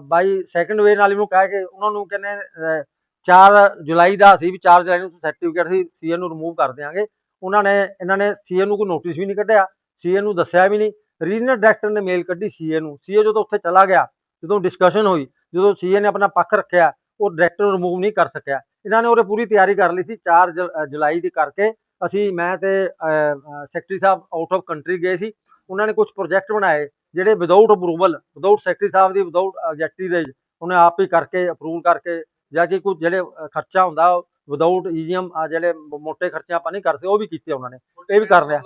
ਬਾਈ ਸੈਕੰਡ ਵੇ ਨਾਲ ਇਹਨੂੰ ਕਹਿ ਕੇ ਉਹਨਾਂ ਨੂੰ ਕਹਿੰਦੇ ਅਹ, 4 ਜੁਲਾਈ ਦਾ ਸੀ ਵੀ 4 ਜੁਲਾਈ ਨੂੰ ਸਰਟੀਫਿਕੇਟ ਸੀ ਸੀਏ ਨੂੰ ਰਿਮੂਵ ਕਰ ਦਿਆਂਗੇ। ਉਹਨਾਂ ਨੇ ਇਹਨਾਂ ਨੇ ਸੀਏ ਨੂੰ ਕੋਈ ਨੋਟਿਸ ਵੀ ਨਹੀਂ ਕੱਢਿਆ ਸੀਏ ਨੂੰ ਦੱਸਿਆ ਵੀ ਨਹੀਂ। ਰੀਜਨਲ ਡਾਇਰੈਕਟਰ ਨੇ ਮੇਲ ਕੱਢੀ ਸੀਏ ਨੂੰ। ਸੀਏ ਜਦੋਂ ਉੱਥੇ ਚਲਾ ਗਿਆ ਜਦੋਂ ਡਿਸਕਸ਼ਨ ਹੋਈ ਜਦੋਂ ਸੀਏ ਨੇ ਆਪਣਾ ਪੱਖ ਰੱਖਿਆ ਉਹ ਡਾਇਰੈਕਟਰ ਨੂੰ ਰਿਮੂਵ ਨਹੀਂ ਕਰ ਸਕਿਆ। ਇਹਨਾਂ ਨੇ ਉਹਦੇ ਪੂਰੀ ਤਿਆਰੀ ਕਰ ਲਈ ਸੀ 4 ਜੁਲਾਈ ਦੀ ਕਰਕੇ। ਅਸੀਂ ਮੈਂ ਤੇ ਸੈਕਟਰੀ ਸਾਹਿਬ ਆਊਟ ਆਫ ਕੰਟਰੀ ਗਏ ਸੀ। ਉਹਨਾਂ ਨੇ ਕੁਝ ਪ੍ਰੋਜੈਕਟ ਬਣਾਏ ਜਿਹੜੇ ਵਿਦਆਊਟ ਅਪਰੂਵਲ ਵਿਦਆਊਟ ਸੈਕਟਰੀ ਸਾਹਿਬ ਦੀ ਵਿਦਆਊਟ ਆਬਜੈਕਟਿਵ ਦੇ ਉਹਨੇ ਆਪ ਹੀ ਕਰਕੇ ਅਪਰੂਵ ਕਰਕੇ ਜਾਂ ਕਿ ਕੁਝ ਜਿਹੜੇ ਖਰਚਾ ਹੁੰਦਾ ਵਿਦਆਊਟ ਈਜੀਐਮ ਆ ਜਿਹੜੇ ਮੋਟੇ ਖਰਚੇ ਆਪਾਂ ਨਹੀਂ ਕਰਦੇ ਉਹ ਵੀ ਕੀਤੇ ਉਹਨਾਂ ਨੇ। ਇਹ ਵੀ ਕਰ ਲਿਆ।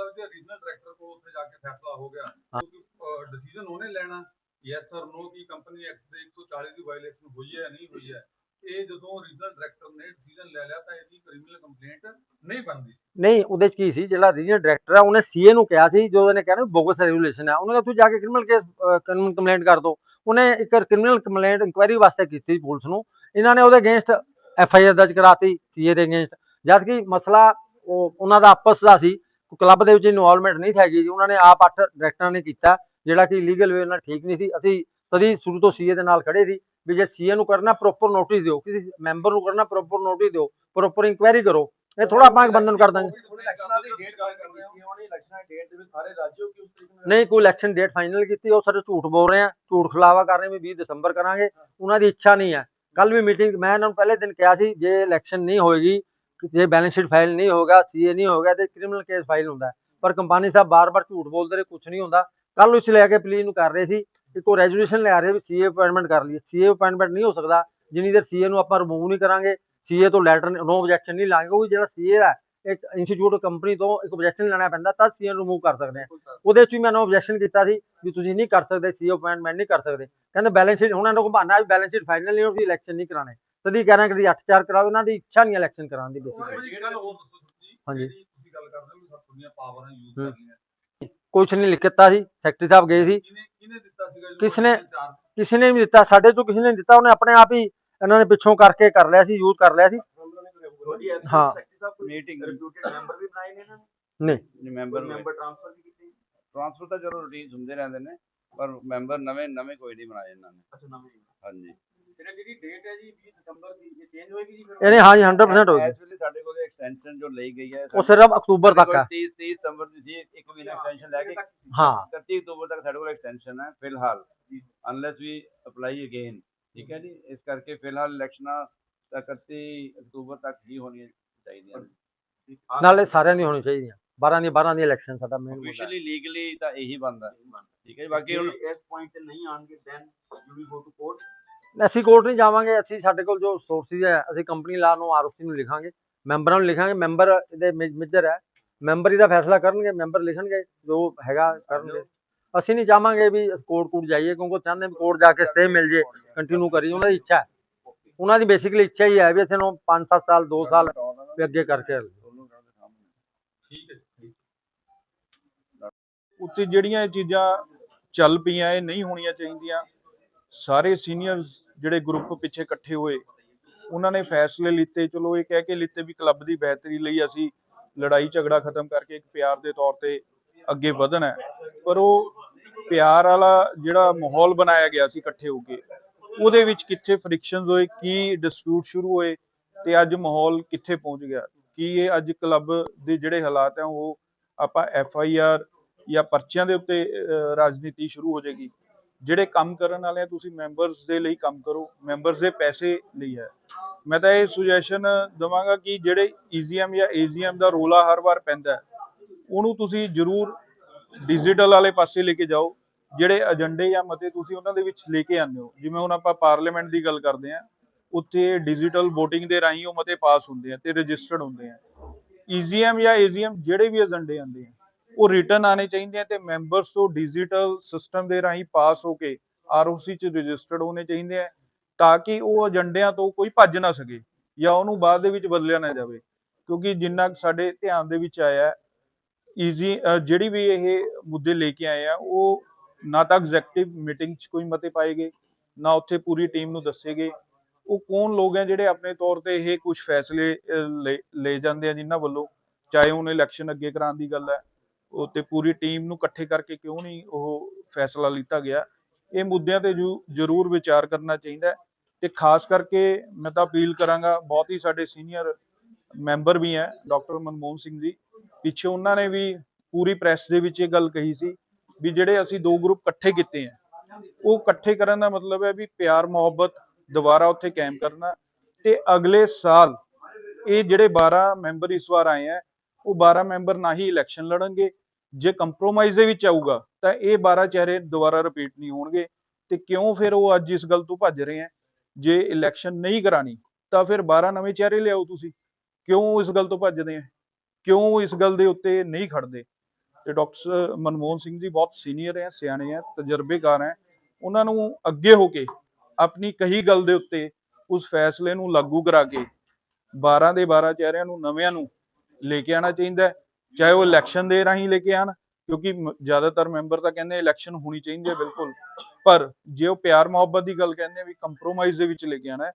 ਡਿਸੀਜਨ ਉਹਨੇ ਲੈਣਾ। ਯੈਸ অর ਨੋ ਕੀ ਕੰਪਨੀ ਐਕਟ ਦੇ 140 ਦੀ ਵਾਇਲੇਸ਼ਨ ਹੋਈ ਹੈ ਨਹੀਂ ਹੋਈ ਹੈ। ਇਹ ਜਦੋਂ ਰੀਜਨਲ ਡਾਇਰੈਕਟਰ ਨੇ ਡਿਸੀਜਨ ਲੈ ਲਿਆ ਤਾਂ ਇਹਦੀ ਕ੍ਰਿਮੀਨਲ ਕੰਪਲੇਂਟ ਨਹੀਂ ਬਣਦੀ। ਨਹੀਂ, ਉਹਦੇ ਚ ਕੀ ਸੀ? ਜਿਹੜਾ ਰੀਜਨਲ ਡਾਇਰੈਕਟਰ ਆ, ਉਹਨੇ ਸੀਏ ਨੂੰ ਕਿਹਾ ਸੀ ਜੋ ਉਹਨੇ ਕਿਹਾ ਬੋਗਸ ਰੈਗੂਲੇਸ਼ਨ ਹੈ ਉਹਨੇ ਕਿਹਾ ਤੁਸੀਂ ਜਾ ਕੇ ਕ੍ਰਿਮੀਨਲ ਕੇਸ ਕਾਨੂੰਨ ਕੰਪਲੇਂਟ ਕਰ ਦਿਓ ਉਹਨੇ ਇੱਕ ਕ੍ਰਿਮੀਨਲ ਕੰਪਲੇਂਟ ਇਨਕੁਆਇਰੀ ਵਾਸਤੇ ਕੀਤੀ ਪੁਲਿਸ ਨੂੰ। ਇਹਨਾਂ ਨੇ ਉਹਦੇ ਅਗੇਂਸਟ ਐਫ ਆਈ ਆਰ ਦਰਜ ਕਰਾਤੀ ਸੀਏ ਦੇ ਅਗੇਂਸਟ ਜਦ ਕਿ ਮਸਲਾ ਉਹ, ਉਹਨਾਂ ਦਾ ਆਪਸ ਦਾ ਸੀ ਕਲੱਬ ਦੇ ਵਿੱਚ ਇਨਵੋਲਵਮੈਂਟ ਨਹੀਂ ਹੈਗੀ ਜੀ ਉਹਨਾਂ ਨੇ ਆਪ ਅੱਠ ਡਾਇਰੈਕਟਰਾਂ ਨੇ ਕੀਤਾ, ਜਿਹੜਾ ਕਿ ਲੀਗਲ ਵੇ ਨਾਲ ਠੀਕ ਨਹੀਂ ਸੀ। ਅਸੀਂ ਤਦੀ ਸ਼ੁਰੂ ਤੋਂ ਸੀਏ ਦੇ ਨਾਲ ਖੜੇ ਸੀ। ਵੀ ਜੇ ਸੀਏ ਨੂੰ ਕਰਨਾ ਪ੍ਰੋਪਰ ਨੋਟਿਸ ਦਿਓ ਕਿਸੇ ਮੈਂਬਰ ਨੂੰ ਕਰਨਾ ਪ੍ਰੋਪਰ ਨੋਟਿਸ ਦਿਓ ਪ੍ਰੋਪਰ ਇਨਕੁਆਇਰੀ ਕਰੋ ਇਹ ਥੋੜਾ ਆਪਾਂ ਇੱਕ ਬੰਦੇ ਨੂੰ ਕਰ ਦਾਂਗੇ। ਨਹੀਂ ਕੋਈ ਇਲੈਕਸ਼ਨ ਡੇਟ ਫਾਈਨਲ ਕੀਤੀ ਉਹ ਸਾਰੇ ਝੂਠ ਬੋਲ ਰਹੇ ਆ ਝੂਠ ਖਿਲਾਵਾ ਕਰ ਰਹੇ ਵੀ 20 ਦਸੰਬਰ ਕਰਾਂਗੇ ਉਹਨਾਂ ਦੀ ਇੱਛਾ ਨਹੀਂ ਹੈ ਕੱਲ ਵੀ ਮੀਟਿੰਗ ਮੈਂ ਇਹਨਾਂ ਨੂੰ ਪਹਿਲੇ ਦਿਨ ਕਿਹਾ ਸੀ ਜੇ ਇਲੈਕਸ਼ਨ ਨਹੀਂ ਹੋਏਗੀ ਜੇ ਬੈਲੈਂਸ ਸ਼ੀਟ ਫਾਈਲ ਨਹੀਂ ਹੋਗਾ ਸੀਏ ਨਹੀਂ ਹੋਗਾ ਤੇ ਕ੍ਰਿਮੀਨਲ ਕੇਸ ਫਾਈਲ ਹੁੰਦਾ। ਪਰ ਕੰਪਨੀ ਸਾਹਿਬ ਬਾਰ-ਬਾਰ ਝੂਠ ਬੋਲਦੇ ਰਹੇ ਕੁਝ ਨਹੀਂ ਹੁੰਦਾ। ਕੱਲ ਉਸ ਲੈ ਕੇ ਪਲੀਜ਼ ਨੂੰ ਕਰ ਰਹੇ ਸੀ ਕਿ ਕੋਈ ਰੈਜੂਲੇਸ਼ਨ ਲੈ ਰਹੇ ਵੀ ਸੀਏ ਅਪਾਇੰਟਮੈਂਟ ਕਰ ਲਈਏ। ਸੀਏ ਅਪਾਇੰਟਮੈਂਟ ਨਹੀਂ ਹੋ ਸਕਦਾ। ਜਿੰਨੀ ਦੇਰ ਸੀਏ ਨੂੰ ਆਪਾਂ ਰਿਮੂਵ ਨਹੀਂ ਕਰਾਂਗੇ ਸੀਏ ਤੋਂ ਲੈਟਰ ਨੋ ਆਬਜੈਕਸ਼ਨ ਨਹੀਂ ਲਾਂਗੇ। ਉਹ ਜਿਹੜਾ ਸੀਏ ਹੈ ਇੱਕ ਇੰਸਟੀਚਿਊਟ ਕੰਪਨੀ ਤੋਂ ਇੱਕ ਆਬਜੈਕਸ਼ਨ ਲੈਣਾ ਪੈਂਦਾ ਤਾਂ ਸੀਏ ਨੂੰ ਰਿਮੂਵ ਕਰ ਸਕਦੇ ਹਾਂ। ਉਹਦੇ ਚ ਵੀ ਮੈਂ ਆਬਜੈਕਸ਼ਨ ਕੀਤਾ ਸੀ ਵੀ ਤੁਸੀਂ ਨਹੀਂ ਕਰ ਸਕਦੇ ਸੀਓ ਅਪਾਇੰਟਮੈਂਟ ਨਹੀਂ ਕਰ ਸਕਦੇ। ਕਹਿੰਦੇ ਬੈਲੈਂਸ ਸ਼ੀਟ ਉਹਨਾਂ ਨੂੰ ਬਹਾਨਾ ਵੀ ਬੈਲੈਂਸ ਸ਼ੀਟ ਫਾਈਨਲ ਨਹੀਂ ਹੋਈ ਇਲੈਕਸ਼ਨ ਨਹੀਂ ਕਰਾਣੇ ਤਦੀ ਕਹਿ ਰਹੇ ਕਿ ਤੁਸੀਂ 8-4 ਕਰਾਓ ਇਹਨਾਂ ਦੀ ਇੱਛਾ ਨਹੀਂ ਇਲੈਕਸ਼ਨ ਕਰਾਉਣ ਦੀ ਹਾਂਜੀ। ਤੁਸੀਂ ਗੱਲ ਕਰਦੇ ਹੋ ਕਿ ਸਭ ਪਾਵਰਾਂ ਯੂਜ਼ ਹੂੰ। ਕਰ ਲਈਆਂ ਕੁਛ ਨਹੀਂ ਲਿਖਤਾ ਸੀ ਸੈਕਟਰੀ ਸਾਹਿਬ ਗਏ ਸੀ। ਕਿਹਨੇ ਦਿੱਤਾ ਸੀਗਾ ਜਦੋਂ ਕਿਸ ਨੇ? ਚਾਰ- ਕਿਸੇ ਨੇ ਵੀ ਨਹੀਂ ਦਿੱਤਾ? ਸਾਡੇ ਤੋਂ ਕਿਸੇ ਨੇ ਨਹੀਂ ਦਿੱਤਾ? ਉਹਨੇ ਆਪਣੇ ਆਪ ਹੀ ਇਹਨਾਂ ਨੇ ਪਿੱਛੋਂ ਕਰਕੇ ਕਰ ਲਿਆ ਸੀ ਯੂਜ਼ ਕਰ ਲਿਆ ਸੀ। ਹਾਂ। ਮੀਟਿੰਗ ਰਿਪਿਊਟਡ ਮੈਂਬਰ ਵੀ ਬਣਾਏ ਨੇ ਇਹਨਾਂ ਨੇ? ਨਹੀਂ। ਮੈਂਬਰ ਮੈਂਬਰ ਟ੍ਰਾਂਸਫਰ ਵੀ ਕੀਤੇ? ਟ੍ਰਾਂਸਫਰ ਤਾਂ ਰੂਟੀਨ ਹੁੰਦੇ ਰਹਿੰਦੇ ਨੇ ਪਰ ਮੈਂਬਰ ਨਵੇਂ ਨਵੇਂ ਕੋਈ ਨਹੀਂ ਬਣਾਏ ਇਹਨਾਂ ਨੇ। ਅੱਛਾ ਨਵੇਂ। ਹਾਂਜੀ। ਫਿਰ ਜਿਹੜੀ ਡੇਟ ਹੈ ਜੀ 20 ਦਸੰਬਰ ਦੀ ਇਹ ਚੇਂਜ ਹੋਏਗੀ ਜੀ ਫਿਰ ਇਹਨੇ ਹਾਂਜੀ 100% ਹੋ ਗਈ। ਇਸ ਵੇਲੇ ਸਾਡੇ ਕੋਲ ਐਕਸਟੈਂਸ਼ਨ ਜੋ ਲਈ ਗਈ ਹੈ ਉਹ ਸਿਰਫ ਅਕਤੂਬਰ ਤੱਕ ਹੈ। 30 30 ਸਤੰਬਰ ਦੀ ਸੀ ਇੱਕ ਮਹੀਨਾ ਐਕਸਟੈਂਸ਼ਨ ਲੈ ਕੇ ਹਾਂ। 31 ਅਕਤੂਬਰ ਤੱਕ ਸਾਡੇ ਕੋਲ ਐਕਸਟੈਂਸ਼ਨ ਹੈ ਫਿਲਹਾਲ। ਅਨਲੈਸ ਵੀ ਅਪਲਾਈ ਅਗੇਨ ਠੀਕ ਹੈ ਜੀ? ਇਸ ਕਰਕੇ ਫਿਲਹਾਲ ਇਲੈਕਸ਼ਨਾਂ ਤਾਂ 31 ਅਕਤੂਬਰ ਤੱਕ ਹੀ ਹੋਣੀਆਂ ਚਾਹੀਦੀਆਂ ਨਾਲੇ ਸਾਰਿਆਂ ਦੀ ਹੋਣੀ ਚਾਹੀਦੀਆਂ। 12 ਦੀ 12 ਦੀ ਇਲੈਕਸ਼ਨ ਸਾਡਾ ਮੇਨ ਮੁੱਦਾ ਹੈ। ਲੀਗਲੀ ਤਾਂ ਇਹੀ ਬੰਦਾ ਠੀਕ ਹੈ ਜੀ? ਬਾਕੀ ਹੁਣ ਜੇ ਇਸ ਪੁਆਇੰਟ ਤੇ ਨਹੀਂ ਆਣਗੇ then you will go to court ਅਸੀਂ ਕੋਰਟ ਨਹੀਂ ਜਾਵਾਂਗੇ, ਅਸੀਂ ਸਾਡੇ ਕੋਲ ਜੋ ਸੋਰਸਿਸ ਹੈ, ਅਸੀਂ ਕੰਪਨੀ ਲਾ ਨੂੰ ਆਰਓਸੀ ਨੂੰ ਲਿਖਾਂਗੇ ਮੈਂਬਰਾਂ ਨੂੰ ਲਿਖਾਂਗੇ ਮੈਂਬਰ ਇਹਦੇ ਮੇਜਰ ਹੈ ਮੈਂਬਰ ਇਹਦਾ ਫੈਸਲਾ ਕਰਨਗੇ ਮੈਂਬਰ ਲਿਖਣਗੇ, ਜੋ ਹੈਗਾ ਕਰਨਗੇ। ਅਸੀਂ ਨਹੀਂ ਚਾਹਾਂਗੇ ਵੀ ਕੋਰਟ ਕੋਰਟ ਜਾਈਏ, ਕਿਉਂਕਿ ਚਾਹੁੰਦੇ ਕੋਰਟ ਜਾ ਕੇ ਸਟੇ ਮਿਲ ਜੇ ਕੰਟੀਨਿਊ ਕਰੀ ਉਹਨਾਂ ਦੀ ਇੱਛਾ ਉਹਨਾਂ ਦੀ ਬੇਸਿਕਲੀ ਇੱਛਾ ਹੀ ਹੈ ਵੀ ਅਸੀਂ ਨੂੰ 5-7 ਸਾਲ 2 ਸਾਲ ਵੀ ਅੱਗੇ ਕਰਕੇ ਉੱਤੇ ਜਿਹੜੀਆਂ ਇਹ ਚੀਜ਼ਾਂ ਚੱਲ ਪਈਆਂ, ਇਹ ਨਹੀਂ ਹੋਣੀਆਂ ਚਾਹੀਦੀਆਂ, ਸਾਰੇ ਸੀਨੀਅਰਸ ਜਿਹੜੇ ਗਰੁੱਪ ਪਿੱਛੇ ਇਕੱਠੇ ਹੋਏ, ਉਹਨਾਂ ਨੇ ਫੈਸਲੇ ਲਿੱਤੇ। ਚਲੋ ਇਹ ਕਹਿ ਕੇ ਲਿੱਤੇ ਵੀ ਕਲੱਬ ਦੀ ਬਿਹਤਰੀ ਲਈ ਅਸੀਂ ਲੜਾਈ ਝਗੜਾ ਖਤਮ ਕਰਕੇ ਇੱਕ ਪਿਆਰ ਦੇ ਤੌਰ ਤੇ ਅੱਗੇ ਵਧਣਾ ਪਰ ਉਹ ਪਿਆਰ ਵਾਲਾ ਜਿਹੜਾ ਮਾਹੌਲ ਬਣਾਇਆ ਗਿਆ ਸੀ ਇਕੱਠੇ ਹੋ ਕੇ, ਉਹਦੇ ਵਿੱਚ ਕਿੱਥੇ ਫ੍ਰਿਕਸ਼ਨਸ ਹੋਏ, ਕੀ ਡਿਸਪਿਊਟ ਸ਼ੁਰੂ ਹੋਏ ਤੇ ਅੱਜ ਮਾਹੌਲ ਕਿੱਥੇ ਪਹੁੰਚ ਗਿਆ? ਕੀ ਇਹ ਅੱਜ ਕਲੱਬ ਦੇ ਜਿਹੜੇ ਹਾਲਾਤ ਹੈ, ਉਹ ਆਪਾਂ ਐਫ ਆਈ ਆਰ ਜਾਂ ਪਰਚਿਆਂ ਦੇ ਉੱਤੇ ਰਾਜਨੀਤੀ ਸ਼ੁਰੂ ਹੋ ਜਾਏਗੀ? ਜਿਹੜੇ ਕੰਮ ਕਰਨ ਵਾਲੇ ਆ, ਤੁਸੀਂ ਮੈਂਬਰਸ ਦੇ ਲਈ ਕੰਮ ਕਰੋ ਮੈਂਬਰਸ ਦੇ ਪੈਸੇ ਲਈ ਹੈ। ਮੈਂ ਤਾਂ ਇਹ ਸੁਜੈਸ਼ਨ ਦਵਾਂਗਾ ਕਿ ਜਿਹੜੇ ਈਜ਼ੀਐਮ ਜਾਂ ਏਜੀਐਮ ਦਾ ਰੋਲਾ ਹਰ ਵਾਰ ਪੈਂਦਾ ਉਹਨੂੰ ਤੁਸੀਂ ਜ਼ਰੂਰ ਡਿਜੀਟਲ ਵਾਲੇ ਪਾਸੇ ਲੈ ਕੇ ਜਾਓ, ਜਿਹੜੇ ਏਜੰਡੇ ਜਾਂ ਮਤੇ ਤੁਸੀਂ ਉਹਨਾਂ ਦੇ ਵਿੱਚ ਲੈ ਕੇ ਆਉਂਦੇ ਹੋ। ਜਿਵੇਂ ਹੁਣ ਆਪਾਂ ਪਾਰਲੀਮੈਂਟ ਦੀ ਗੱਲ ਕਰਦੇ ਹਾਂ, ਉੱਥੇ ਡਿਜੀਟਲ VOTING ਦੇ ਰਾਹੀਂ ਉਹ ਮਤੇ ਪਾਸ ਹੁੰਦੇ ਆ ਤੇ ਰਜਿਸਟਰਡ ਹੁੰਦੇ ਆ। ਈਜ਼ੀਐਮ ਜਾਂ ਏਜ਼ੀਐਮ ਜਿਹੜੇ ਵੀ ਏਜੰਡੇ ਆਉਂਦੇ ਆ ਉਹ ਰਿਟਰਨ ਆਣੇ ਚਾਹੀਦੇ ਆ ਤੇ ਮੈਂਬਰਸ ਤੋਂ ਡਿਜੀਟਲ ਸਿਸਟਮ ਦੇ ਰਾਹੀਂ ਪਾਸ ਹੋ ਕੇ ਆਰਓਸੀ ਚ ਰਜਿਸਟਰਡ ਹੋਣੇ ਚਾਹੀਦੇ ਆ ਤਾਂ ਕਿ ਉਹ ਏਜੰਡਿਆਂ ਤੋਂ ਕੋਈ ਭੱਜ ਨਾ ਸਕੇ ਜਾਂ ਉਹਨੂੰ ਬਾਅਦ ਦੇ ਵਿੱਚ ਬਦਲਿਆ ਨਾ ਜਾਵੇ। ਕਿਉਂਕਿ ਜਿੰਨਾ ਸਾਡੇ ਧਿਆਨ ਦੇ ਵਿੱਚ ਆਇਆ ਈਜ਼ੀ ਜਿਹੜੀ ਵੀ ਇਹ ਮੁੱਦੇ ਲੈ ਕੇ ਆਏ ਆ, ਉਹ ਨਾ ਤਾਂ ਐਗਜ਼ੈਕਟਿਵ ਮੀਟਿੰਗ 'ਚ ਕੋਈ ਮਤੇ ਪਾਏ ਗਏ, ਨਾ ਉੱਥੇ ਪੂਰੀ ਟੀਮ ਨੂੰ ਦੱਸੇ ਗਏ। ਉਹ ਕੌਣ ਲੋਕ ਹੈ ਜਿਹੜੇ ਆਪਣੇ ਤੌਰ ਤੇ ਇਹ ਕੁਝ ਫੈਸਲੇ ਲੈ- ਜਾਂਦੇ ਆ ਜਿਨ੍ਹਾਂ ਵੱਲੋਂ, ਚਾਹੇ ਹੁਣ ਇਲੈਕਸ਼ਨ ਅੱਗੇ ਕਰਾਉਣ ਦੀ ਗੱਲ ਹੈ ਉਹ ਤੇ ਪੂਰੀ ਟੀਮ ਨੂੰ ਇਕੱਠੇ ਕਰਕੇ ਕਿਉਂ ਨਹੀਂ ਉਹ ਫੈਸਲਾ ਲਿੱਤਾ ਗਿਆ। ਇਹ ਮੁੱਦਿਆਂ ਤੇ ਜ਼ਰੂਰ ਵਿਚਾਰ ਕਰਨਾ ਚਾਹੀਦਾ ਤੇ ਖਾਸ ਕਰਕੇ ਮੈਂ ਤਾਂ ਅਪੀਲ ਕਰਾਂਗਾ, ਬਹੁਤ ਹੀ ਸਾਡੇ ਸੀਨੀਅਰ ਮੈਂਬਰ ਵੀ ਹੈ, ਡਾਕਟਰ ਮਨਮੋਹਨ ਸਿੰਘ ਜੀ, ਪਿੱਛੇ ਉਹਨਾਂ ਨੇ ਵੀ ਪੂਰੀ ਪ੍ਰੈਸ ਦੇ ਵਿੱਚ ਇਹ ਗੱਲ ਕਹੀ ਸੀ ਵੀ ਜਿਹੜੇ ਅਸੀਂ ਦੋ ਗਰੁੱਪ ਇਕੱਠੇ ਕੀਤੇ ਆ ਉਹ ਇਕੱਠੇ ਕਰਨ ਦਾ ਮਤਲਬ ਹੈ ਵੀ ਪਿਆਰ, ਮੁਹੱਬਤ ਦੁਬਾਰਾ ਉੱਥੇ ਕਾਇਮ ਕਰਨਾ ਤੇ ਅਗਲੇ ਸਾਲ ਇਹ ਜਿਹੜੇ 12 ਮੈਂਬਰ ਇਸ ਵਾਰ ਆਏ ਆ ਉਹ 12 ਮੈਂਬਰ ਨਾ ਹੀ ਇਲੈਕਸ਼ਨ ਲੜਨਗੇ। ਜੇ ਕੰਪਰੋਮਾਈਜ਼ ਦੇ ਵਿੱਚ ਆਊਗਾ, ਤਾਂ ਇਹ 12 ਚਿਹਰੇ ਦੁਬਾਰਾ ਰਿਪੀਟ ਨਹੀਂ ਹੋਣਗੇ। ਤੇ ਕਿਉਂ ਫਿਰ ਉਹ ਅੱਜ ਇਸ ਗੱਲ ਤੋਂ ਭੱਜ ਰਹੇ ਆ ਜੇ ਇਲੈਕਸ਼ਨ ਨਹੀਂ ਕਰਾਣੀ, ਤਾਂ ਫਿਰ 12 ਨਵੇਂ ਚਿਹਰੇ ਲਿਆਓ ਤੁਸੀਂ। ਕਿਉਂ ਇਸ ਗੱਲ ਤੋਂ ਭੱਜਦੇ ਆ ਕਿਉਂ ਇਸ ਗੱਲ ਦੇ ਉੱਤੇ ਨਹੀਂ ਖੜਦੇ? ਤੇ ਡਾਕਟਰ ਮਨਮੋਹਨ ਸਿੰਘ ਜੀ ਬਹੁਤ ਸੀਨੀਅਰ ਹੈ, ਸਿਆਣੇ ਹੈ, ਤਜਰਬੇਕਾਰ ਹੈ। ਉਹਨਾਂ ਨੂੰ ਅੱਗੇ ਹੋ ਕੇ ਆਪਣੀ ਕਹੀ ਗੱਲ ਦੇ ਉੱਤੇ ਉਸ ਫੈਸਲੇ ਨੂੰ ਲਾਗੂ ਕਰਾ ਕੇ 12 ਦੇ 12 ਚਿਹਰਿਆਂ ਨੂੰ, ਨਵਿਆਂ ਨੂੰ ਲੈ ਕੇ ਆਣਾ ਚਾਹੀਦਾ ਚਾਹੇ ਉਹ ਇਲੈਕਸ਼ਨ ਦੇ ਰਾਹੀਂ ਲੈ ਕੇ ਆਣ ਕਿਉਂਕਿ ਜ਼ਿਆਦਾਤਰ ਮੈਂਬਰ ਤਾਂ ਕਹਿੰਦੇ ਇਲੈਕਸ਼ਨ ਹੋਣੀ ਚਾਹੀਦੀ ਹੈ, ਬਿਲਕੁਲ। ਪਰ ਜੇ ਉਹ ਪਿਆਰ ਮੁਹੱਬਤ ਦੀ ਗੱਲ ਕਹਿੰਦੇ ਵੀ ਕੰਪਰੋਮਾਈਜ਼ ਦੇ ਵਿੱਚ ਲੈ ਕੇ ਆਣਾ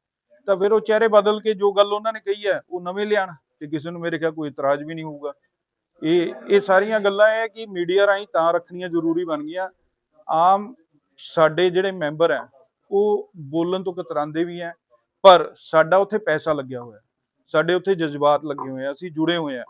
ਤਾਂ ਫਿਰ ਉਹ ਚਿਹਰੇ ਬਦਲ ਕੇ ਜੋ ਗੱਲ ਉਹਨਾਂ ਨੇ ਕਹੀ ਹੈ, ਉਹ ਨਵੇਂ ਲਿਆਣ ਤੇ ਕਿਸੇ ਨੂੰ ਮੇਰੇ ਖਿਆਲ ਕੋਈ ਇਤਰਾਜ਼ ਵੀ ਨਹੀਂ ਹੋਊਗਾ। ਇਹ ਇਹ ਸਾਰੀਆਂ ਗੱਲਾਂ ਹੈ ਕਿ ਮੀਡੀਆ ਰਾਹੀਂ ਤਾਂ ਰੱਖਣੀਆਂ ਜ਼ਰੂਰੀ ਬਣ ਗਈਆਂ। ਆਮ ਸਾਡੇ ਜਿਹੜੇ ਮੈਂਬਰ ਹੈ, ਉਹ ਬੋਲਣ ਤੋਂ ਕਤਰਾਉਂਦੇ ਵੀ ਹੈ, ਪਰ ਸਾਡਾ ਉੱਥੇ ਪੈਸਾ ਲੱਗਿਆ ਹੋਇਆ ਸਾਡੇ ਉੱਥੇ ਜਜ਼ਬਾਤ ਲੱਗੇ ਹੋਏ ਆ, ਅਸੀਂ ਜੁੜੇ ਹੋਏ ਆ।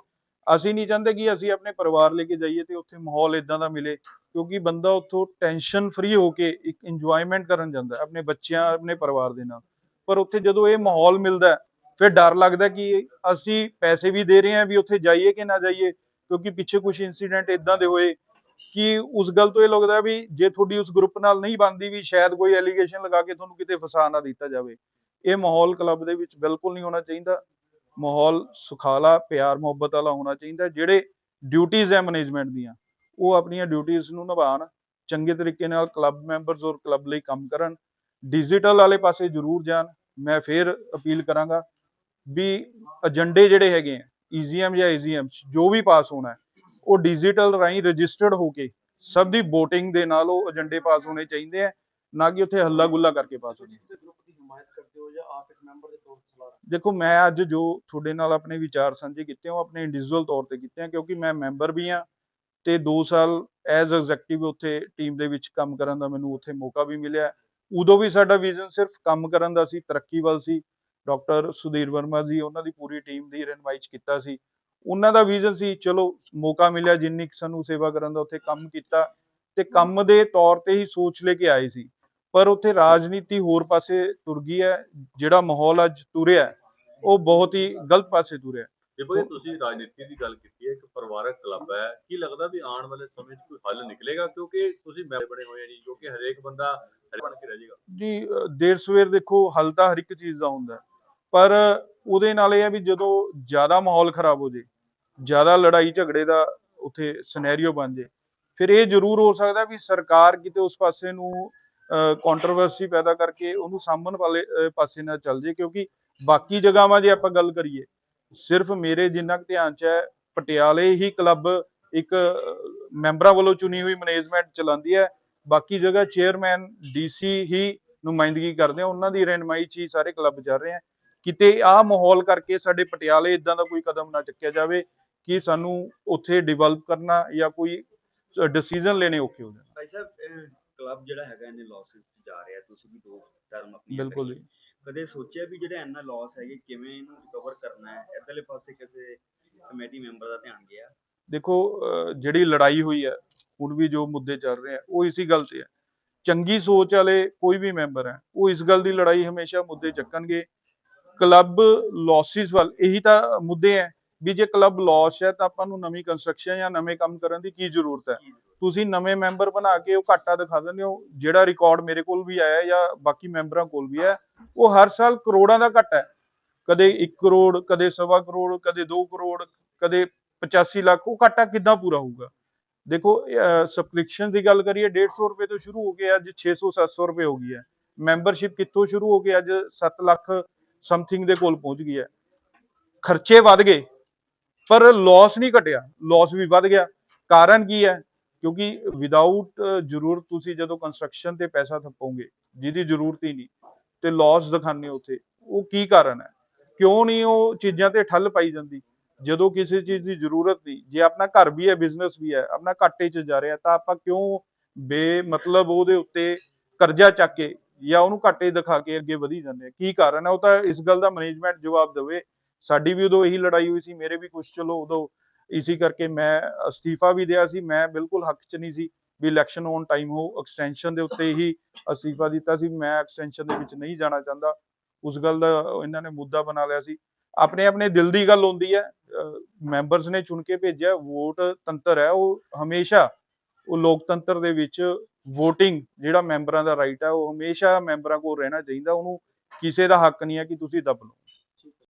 ਅਸੀਂ ਨਹੀਂ ਚਾਹੁੰਦੇ ਕਿ ਅਸੀਂ ਆਪਣੇ ਪਰਿਵਾਰ ਲੈ ਕੇ ਜਾਈਏ ਤੇ ਉੱਥੇ ਮਾਹੌਲ ਇਦਾਂ ਦਾ ਮਿਲੇ, ਕਿਉਂਕਿ ਬੰਦਾ ਉੱਥੋਂ ਟੈਨਸ਼ਨ ਫ੍ਰੀ ਹੋ ਕੇ ਇੱਕ ਇੰਜੋਇਮੈਂਟ ਕਰਨ ਜਾਂਦਾ ਆਪਣੇ ਬੱਚਿਆਂ, ਆਪਣੇ ਪਰਿਵਾਰ ਦੇ ਨਾਲ। ਪਰ ਉੱਥੇ ਜਦੋਂ ਇਹ ਮਾਹੌਲ ਮਿਲਦਾ ਫਿਰ ਡਰ ਲੱਗਦਾ ਕਿ ਅਸੀਂ ਪੈਸੇ ਵੀ ਦੇ ਰਹੇ ਹਾਂ ਵੀ ਉੱਥੇ ਜਾਈਏ ਕਿ ਨਾ ਜਾਈਏ, ਕਿਉਂਕਿ ਪਿੱਛੇ ਕੁਝ ਇਨਸੀਡੈਂਟ ਇਦਾਂ ਦੇ ਹੋਏ ਕਿ ਉਸ ਗੱਲ ਤੋਂ ਇਹ ਲੱਗਦਾ ਵੀ ਜੇ ਤੁਹਾਡੀ ਉਸ ਗਰੁੱਪ ਨਾਲ ਨਹੀਂ ਬਣਦੀ ਵੀ ਸ਼ਾਇਦ ਕੋਈ ਐਲੀਗੇਸ਼ਨ ਲਗਾ ਕੇ ਤੁਹਾਨੂੰ ਕਿਤੇ ਫਸਾ ਨਾ ਦਿੱਤਾ ਜਾਵੇ। ਇਹ ਮਾਹੌਲ ਕਲੱਬ ਦੇ ਵਿੱਚ ਬਿਲਕੁਲ ਨਹੀਂ ਹੋਣਾ ਚਾਹੀਦਾ। ਮਾਹੌਲ ਸੁਖਾਲਾ, ਪਿਆਰ, ਮੁਹੱਬਤ ਵਾਲਾ ਹੋਣਾ ਚਾਹੀਦਾ, ਜਿਹੜੇ ਡਿਊਟੀਆਂ ਹੈ ਮੈਨੇਜਮੈਂਟ ਦੀਆਂ, ਉਹ ਆਪਣੀਆਂ ਡਿਊਟੀਆਂ ਨੂੰ ਨਿਭਾਉਣ, ਚੰਗੇ ਤਰੀਕੇ ਨਾਲ ਕਲੱਬ ਮੈਂਬਰਸ ਔਰ ਕਲੱਬ ਲਈ ਕੰਮ ਕਰਨ ਡਿਜੀਟਲ ਵਾਲੇ ਪਾਸੇ ਜ਼ਰੂਰ ਜਾਣ, ਮੈਂ ਫੇਰ ਅਪੀਲ ਕਰਾਂਗਾ ਵੀ ਏਜੰਡੇ ਜਿਹੜੇ ਹੈਗੇ ਆ ਈਜ਼ੀਐਮ ਜਾਂ ਈਜ਼ੀਐਮ ਜੋ ਵੀ ਪਾਸ ਹੋਣਾ ਉਹ ਡਿਜੀਟਲ ਰਾਹੀਂ ਰਜਿਸਟਰਡ ਹੋ ਕੇ ਸਭ ਦੀ VOTING ਦੇ ਨਾਲ ਉਹ ਏਜੰਡੇ ਪਾਸ ਹੋਣੇ ਚਾਹੀਦੇ ਆ, ਨਾ ਕਿ ਉੱਥੇ ਹੱਲਾ ਗੁੱਲਾ ਕਰਕੇ ਪਾਸ ਹੋਣੇ। ਕਿਸੇ ਹਮਾਇਤ ਕਰਦੇ ਹੋ ਜਾਂ ਆਪ ਇੱਕ ਮੈਂਬਰ ਦੇ ਤੌਰ ਤੇ ਸਲਾਹ ਦੇਖੋ, ਮੈਂ ਅੱਜ ਜੋ ਤੁਹਾਡੇ ਨਾਲ ਆਪਣੇ ਵਿਚਾਰ ਸਾਂਝੇ ਕੀਤੇ ਉਹ ਆਪਣੇ ਇੰਡੀਵਿਜੂਅਲ ਤੌਰ ਤੇ ਕੀਤੇ ਆ, ਕਿਉਂਕਿ ਮੈਂ ਮੈਂਬਰ ਵੀ ਆ ਤੇ 2 ਸਾਲ ਐਜ਼ ਐਗਜ਼ੈਕਟਿਵ ਉੱਥੇ ਟੀਮ ਦੇ ਵਿੱਚ ਕੰਮ ਕਰਨ ਦਾ ਮੈਨੂੰ ਉੱਥੇ ਮੌਕਾ ਵੀ ਮਿਲਿਆ। ਉਦੋਂ ਵੀ ਸਾਡਾ ਵਿਜ਼ਨ ਸਿਰਫ ਕੰਮ ਕਰਨ ਦਾ ਸੀ, ਤਰੱਕੀ ਵੱਲ ਸੀ। ਡਾਕਟਰ ਸੁਧੀਰ ਵਰਮਾ ਜੀ, ਉਹਨਾਂ ਦੀ ਪੂਰੀ ਟੀਮ ਦੀ ਰਹਿਨਮਾਈ 'ਚ ਕੀਤਾ ਸੀ। ਉਹਨਾਂ ਦਾ ਵਿਜ਼ਨ ਸੀ, ਚਲੋ, ਮੌਕਾ ਮਿਲਿਆ, ਜਿੰਨੀ ਸਾਨੂੰ ਸੇਵਾ ਕਰਨ ਦਾ ਉੱਥੇ ਕੰਮ ਕੀਤਾ ਤੇ ਕੰਮ ਦੇ ਤੌਰ ਤੇ ਹੀ ਸੋਚ ਲੈ ਕੇ ਆਏ ਸੀ। ਪਰ ਉੱਥੇ ਰਾਜਨੀਤੀ ਹੋਰ ਪਾਸੇ ਤੁਰ ਗਈ ਹੈ ਜਿਹੜਾ ਮਾਹੌਲ ਅੱਜ ਤੁਰਿਆ ਉਹ ਬਹੁਤ ਹੀ ਗਲਤ ਪਾਸੇ ਤੁਰਿਆ। ਦੇਖੋ ਜੀ ਤੁਸੀਂ ਰਾਜਨੀਤੀ ਦੀ ਗੱਲ ਕੀਤੀ ਹੈ ਇੱਕ ਪਰਿਵਾਰਕ ਕਲੱਬ ਹੈ ਕੀ ਲੱਗਦਾ ਵੀ ਆਉਣ ਵਾਲੇ ਸਮੇਂ 'ਚ ਕੋਈ ਹੱਲ ਨਿਕਲੇਗਾ ਕਿਉਂਕਿ ਤੁਸੀਂ ਮੈਂਬਰ ਬਣੇ ਹੋਏ ਜੀ ਕਿਉਂਕਿ ਹਰੇਕ ਬੰਦਾ ਹਰੇ ਬਣ ਕੇ ਰਹਿ ਜਾਏਗਾ ਜੀ ਦੇਰ ਸਵੇਰ ਦੇਖੋ ਹੱਲ ਤਾਂ ਹਰ ਇੱਕ ਚੀਜ਼ ਦਾ ਹੁੰਦਾ। ਪਰ ਉਹਦੇ ਨਾਲ ਇਹ ਹੈ ਵੀ ਜਦੋਂ ਜ਼ਿਆਦਾ ਮਾਹੌਲ ਖਰਾਬ ਹੋ ਜੇ ਜ਼ਿਆਦਾ ਲੜਾਈ ਝਗੜੇ ਦਾ ਉੱਥੇ ਸਿਨੈਰੀਓ ਬਣ ਜੇ ਫਿਰ ਇਹ ਜ਼ਰੂਰ ਹੋ ਸਕਦਾ ਵੀ ਸਰਕਾਰ ਕਿਤੇ ਉਸ ਪਾਸੇ ਨੂੰ ਕੰਟਰੋਵਰਸੀ ਪੈਦਾ ਕਰਕੇ ਉਹਨੂੰ ਸਾਂਭਣ ਵਾਲੇ ਪਾਸੇ ਨਾਲ ਚੱਲ ਜੇ ਕਿਉਂਕਿ ਬਾਕੀ ਜਗ੍ਹਾਵਾਂ ਜੇ ਆਪਾਂ ਗੱਲ ਕਰੀਏ, ਸਿਰਫ ਮੇਰੇ ਜਿੰਨਾ ਕੁ ਧਿਆਨ ਚ ਹੈ, ਪਟਿਆਲੇ ਹੀ ਕਲੱਬ ਇੱਕ ਮੈਂਬਰਾਂ ਵੱਲੋਂ ਚੁਣੀ ਹੋਈ ਮੈਨੇਜਮੈਂਟ ਚਲਾਉਂਦੀ ਹੈ। ਬਾਕੀ ਜਗ੍ਹਾ ਚੇਅਰਮੈਨ ਡੀਸੀ ਹੀ ਨੁਮਾਇੰਦਗੀ ਕਰਦੇ ਆ, ਉਹਨਾਂ ਦੀ ਰਹਿਨਮਾਈ 'ਚ ਹੀ ਸਾਰੇ ਕਲੱਬ ਚੱਲ ਰਹੇ ਆ। ਕਿਤੇ ਆਹ ਮਾਹੌਲ ਕਰਕੇ ਸਾਡੇ ਪਟਿਆਲੇ ਇਦਾਂ ਦਾ ਕੋਈ ਕਦਮ ਨਾ ਚੁੱਕਿਆ ਜਾਵੇ ਕਿ ਸਾਨੂੰ ਉੱਥੇ ਡਿਵੈਲਪ ਕਰਨਾ ਜਾਂ ਕੋਈ ਡਿਸੀਜਨ ਲੈਣੇ ਔਖੇ ਹੋ ਜਾਣ। ਭਾਈ ਸਾਹਿਬ ਕਲੱਬ ਜਿਹੜਾ ਹੈਗਾ ਇਹਨੇ ਲਾਸਸ ਜਾ ਰਿਹਾ ਤੁਸੀਂ ਵੀ ਦੋ ਟਰਮ ਆਪਣੀ ਬਿਲਕੁਲ ਜੀ। ਕਦੇ ਸੋਚਿਆ ਵੀ ਜਿਹੜਾ ਇੰਨਾ ਲਾਸ ਹੈ ਕਿਵੇਂ ਇਹਨੂੰ ਰਿਕਵਰ ਕਰਨਾ ਹੈ? ਇਧਰਲੇ ਪਾਸੇ ਕਿਸੇ ਕਮੇਟੀ ਮੈਂਬਰ ਦਾ ਧਿਆਨ ਗਿਆ? ਦੇਖੋ ਜਿਹੜੀ ਲੜਾਈ ਹੋਈ ਹੈ ਹੁਣ ਵੀ ਜੋ ਮੁੱਦੇ ਚੱਲ ਰਹੇ ਆ ਉਹ ਇਸੀ ਗੱਲ ਤੇ ਹੈ। ਚੰਗੀ ਸੋਚ ਵਾਲੇ ਕੋਈ ਵੀ ਮੈਂਬਰ ਹੈ ਉਹ ਇਸ ਗੱਲ ਦੀ ਲੜਾਈ ਹਮੇਸ਼ਾ ਮੁੱਦੇ ਚੱਕਣਗੇ। ਕਲੱਬ ਲਾਸਿਸ ਵੱਲ ਇਹੀ ਤਾਂ ਮੁੱਦੇ ਹੈ ਵੀ ਜੇ ਕਲੱਬ ਲਾਸ ਹੈ ਤਾਂ ਆਪਾਂ ਨੂੰ ਨਵੀਂ ਕੰਸਟਰਕਸ਼ਨ ਜਾਂ ਨਵੇਂ ਕੰਮ ਕਰਨ ਦੀ ਕੀ ਜ਼ਰੂਰਤ ਹੈ? ਤੁਸੀਂ ਨਵੇਂ ਮੈਂਬਰ ਬਣਾ ਕੇ ਉਹ ਘਾਟਾ ਦਿਖਾ ਦਿੰਦੇ ਹੋ, ਜਿਹੜਾ ਰਿਕਾਰਡ ਮੇਰੇ ਕੋਲ ਵੀ ਆਇਆ ਜਾਂ ਬਾਕੀ ਮੈਂਬਰਾਂ ਕੋਲ ਵੀ ਹੈ, ਉਹ ਹਰ ਸਾਲ ਕਰੋੜਾਂ ਦਾ ਘਾਟਾ ਹੈ। ਕਦੇ 1 ਕਰੋੜ, ਕਦੇ ਸਵਾ ਕਰੋੜ, ਕਦੇ 2 ਕਰੋੜ, ਕਦੇ 85 ਲੱਖ, ਉਹ ਘਾਟਾ ਕਿੱਦਾਂ ਪੂਰਾ ਹੋਊਗਾ? ਦੇਖੋ ਸਬਸਕ੍ਰਿਪਸ਼ਨ ਦੀ ਗੱਲ ਕਰੀਏ 150 ਰੁਪਏ ਤੋਂ ਸ਼ੁਰੂ ਹੋ ਕੇ ਅੱਜ 600 700 ਰੁਪਏ ਹੋ ਗਈ ਹੈ। ਮੈਂਬਰਸ਼ਿਪ ਕਿੱਥੋਂ ਸ਼ੁਰੂ ਹੋ ਕੇ ਅੱਜ 7 ਲੱਖ ਸਮਥਿੰਗ ਦੇ ਕੋਲ ਪਹੁੰਚ ਗਈ ਹੈ। ਖਰਚੇ ਵੱਧ ਗਏ। ਪਰ ਲਾਸ ਨਹੀਂ ਘਟਿਆ ਲਾਸ ਵੀ ਵੱਧ ਗਿਆ। ਕਾਰਨ ਕੀ ਹੈ? ਕਿਉਂਕਿ ਵਿਦਆਊਟ ਜ਼ਰੂਰਤ ਤੁਸੀਂ ਜਦੋਂ ਕੰਸਟਰਕਸ਼ਨ ਤੇ ਪੈਸਾ ਥੱਪੋਗੇ, ਜਿਹਦੀ ਜ਼ਰੂਰਤ ਹੀ ਨਹੀਂ, ਤੇ ਲਾਸ ਦਿਖਾਣੇ ਉੱਥੇ। ਉਹ ਕੀ ਕਾਰਨ ਹੈ? ਕਿਉਂ ਨਹੀਂ ਉਹ ਚੀਜ਼ਾਂ ਤੇ ਠੱਲ ਪਾਈ ਜਾਂਦੀ? ਜਦੋਂ ਕਿਸੇ ਚੀਜ਼ ਦੀ ਜ਼ਰੂਰਤ ਨਹੀਂ, ਜੇ ਆਪਣਾ ਘਰ ਵੀ ਹੈ ਬਿਜ਼ਨਸ ਵੀ ਹੈ, ਆਪਣਾ ਘਾਟੇ 'ਚ ਜਾ ਰਿਹਾ, ਤਾਂ ਆਪਾਂ ਕਿਉਂ ਬੇਮਤਲਬ ਉਹਦੇ ਉੱਤੇ ਕਰਜ਼ਾ ਚੱਕ ਕੇ ਜਾਂ ਉਹਨੂੰ ਘਾਟੇ ਦਿਖਾ ਕੇ ਅੱਗੇ ਵਧੀ ਜਾਂਦੇ ਆ ਕੀ ਕਾਰਨ ਹੈ? ਉਹ ਤਾਂ ਇਸ ਗੱਲ ਦਾ ਮੈਨੇਜਮੈਂਟ ਜਵਾਬ ਦੇਵੇ ਸਾਡੀ ਵੀ ਉਦੋਂ ਇਹੀ ਲੜਾਈ ਹੋਈ ਸੀ, ਮੇਰੇ ਵੀ ਕੁਝ ਚਲੋ ਉਦੋਂ ਇਸੇ ਕਰਕੇ ਮੈਂ ਅਸਤੀਫਾ ਵੀ ਦਿਆ ਸੀ, ਮੈਂ ਬਿਲਕੁਲ ਹੱਕ 'ਚ ਨਹੀਂ ਸੀ ਵੀ ਇਲੈਕਸ਼ਨ ਔਨ ਟਾਈਮ ਹੋ ਐਕਸਟੈਂਸ਼ਨ ਦੇ ਉੱਤੇ ਹੀ ਅਸਤੀਫਾ ਦਿੱਤਾ ਸੀ, ਮੈਂ ਐਕਸਟੈਂਸ਼ਨ ਦੇ ਵਿੱਚ ਨਹੀਂ ਜਾਣਾ ਚਾਹੁੰਦਾ। ਉਸ ਗੱਲ ਦਾ ਇਹਨਾਂ ਨੇ ਮੁੱਦਾ ਬਣਾ ਲਿਆ ਸੀ। ਆਪਣੇ ਆਪਣੇ ਦਿਲ ਦੀ ਗੱਲ ਹੁੰਦੀ ਹੈ ਮੈਂਬਰਸ ਨੇ ਚੁਣ ਕੇ ਭੇਜਿਆ, ਵੋਟ ਤੰਤਰ ਹੈ, ਉਹ ਹਮੇਸ਼ਾ ਉਹ ਲੋਕਤੰਤਰ ਦੇ ਵਿੱਚ VOTING ਜਿਹੜਾ ਮੈਂਬਰਾਂ ਦਾ ਰਾਈਟ ਹੈ, ਉਹ ਹਮੇਸ਼ਾ ਮੈਂਬਰਾਂ ਕੋਲ ਰਹਿਣਾ ਚਾਹੀਦਾ, ਉਹਨੂੰ ਕਿਸੇ ਦਾ ਹੱਕ ਨਹੀਂ ਹੈ ਕਿ ਤੁਸੀਂ ਦਬ ਲਓ।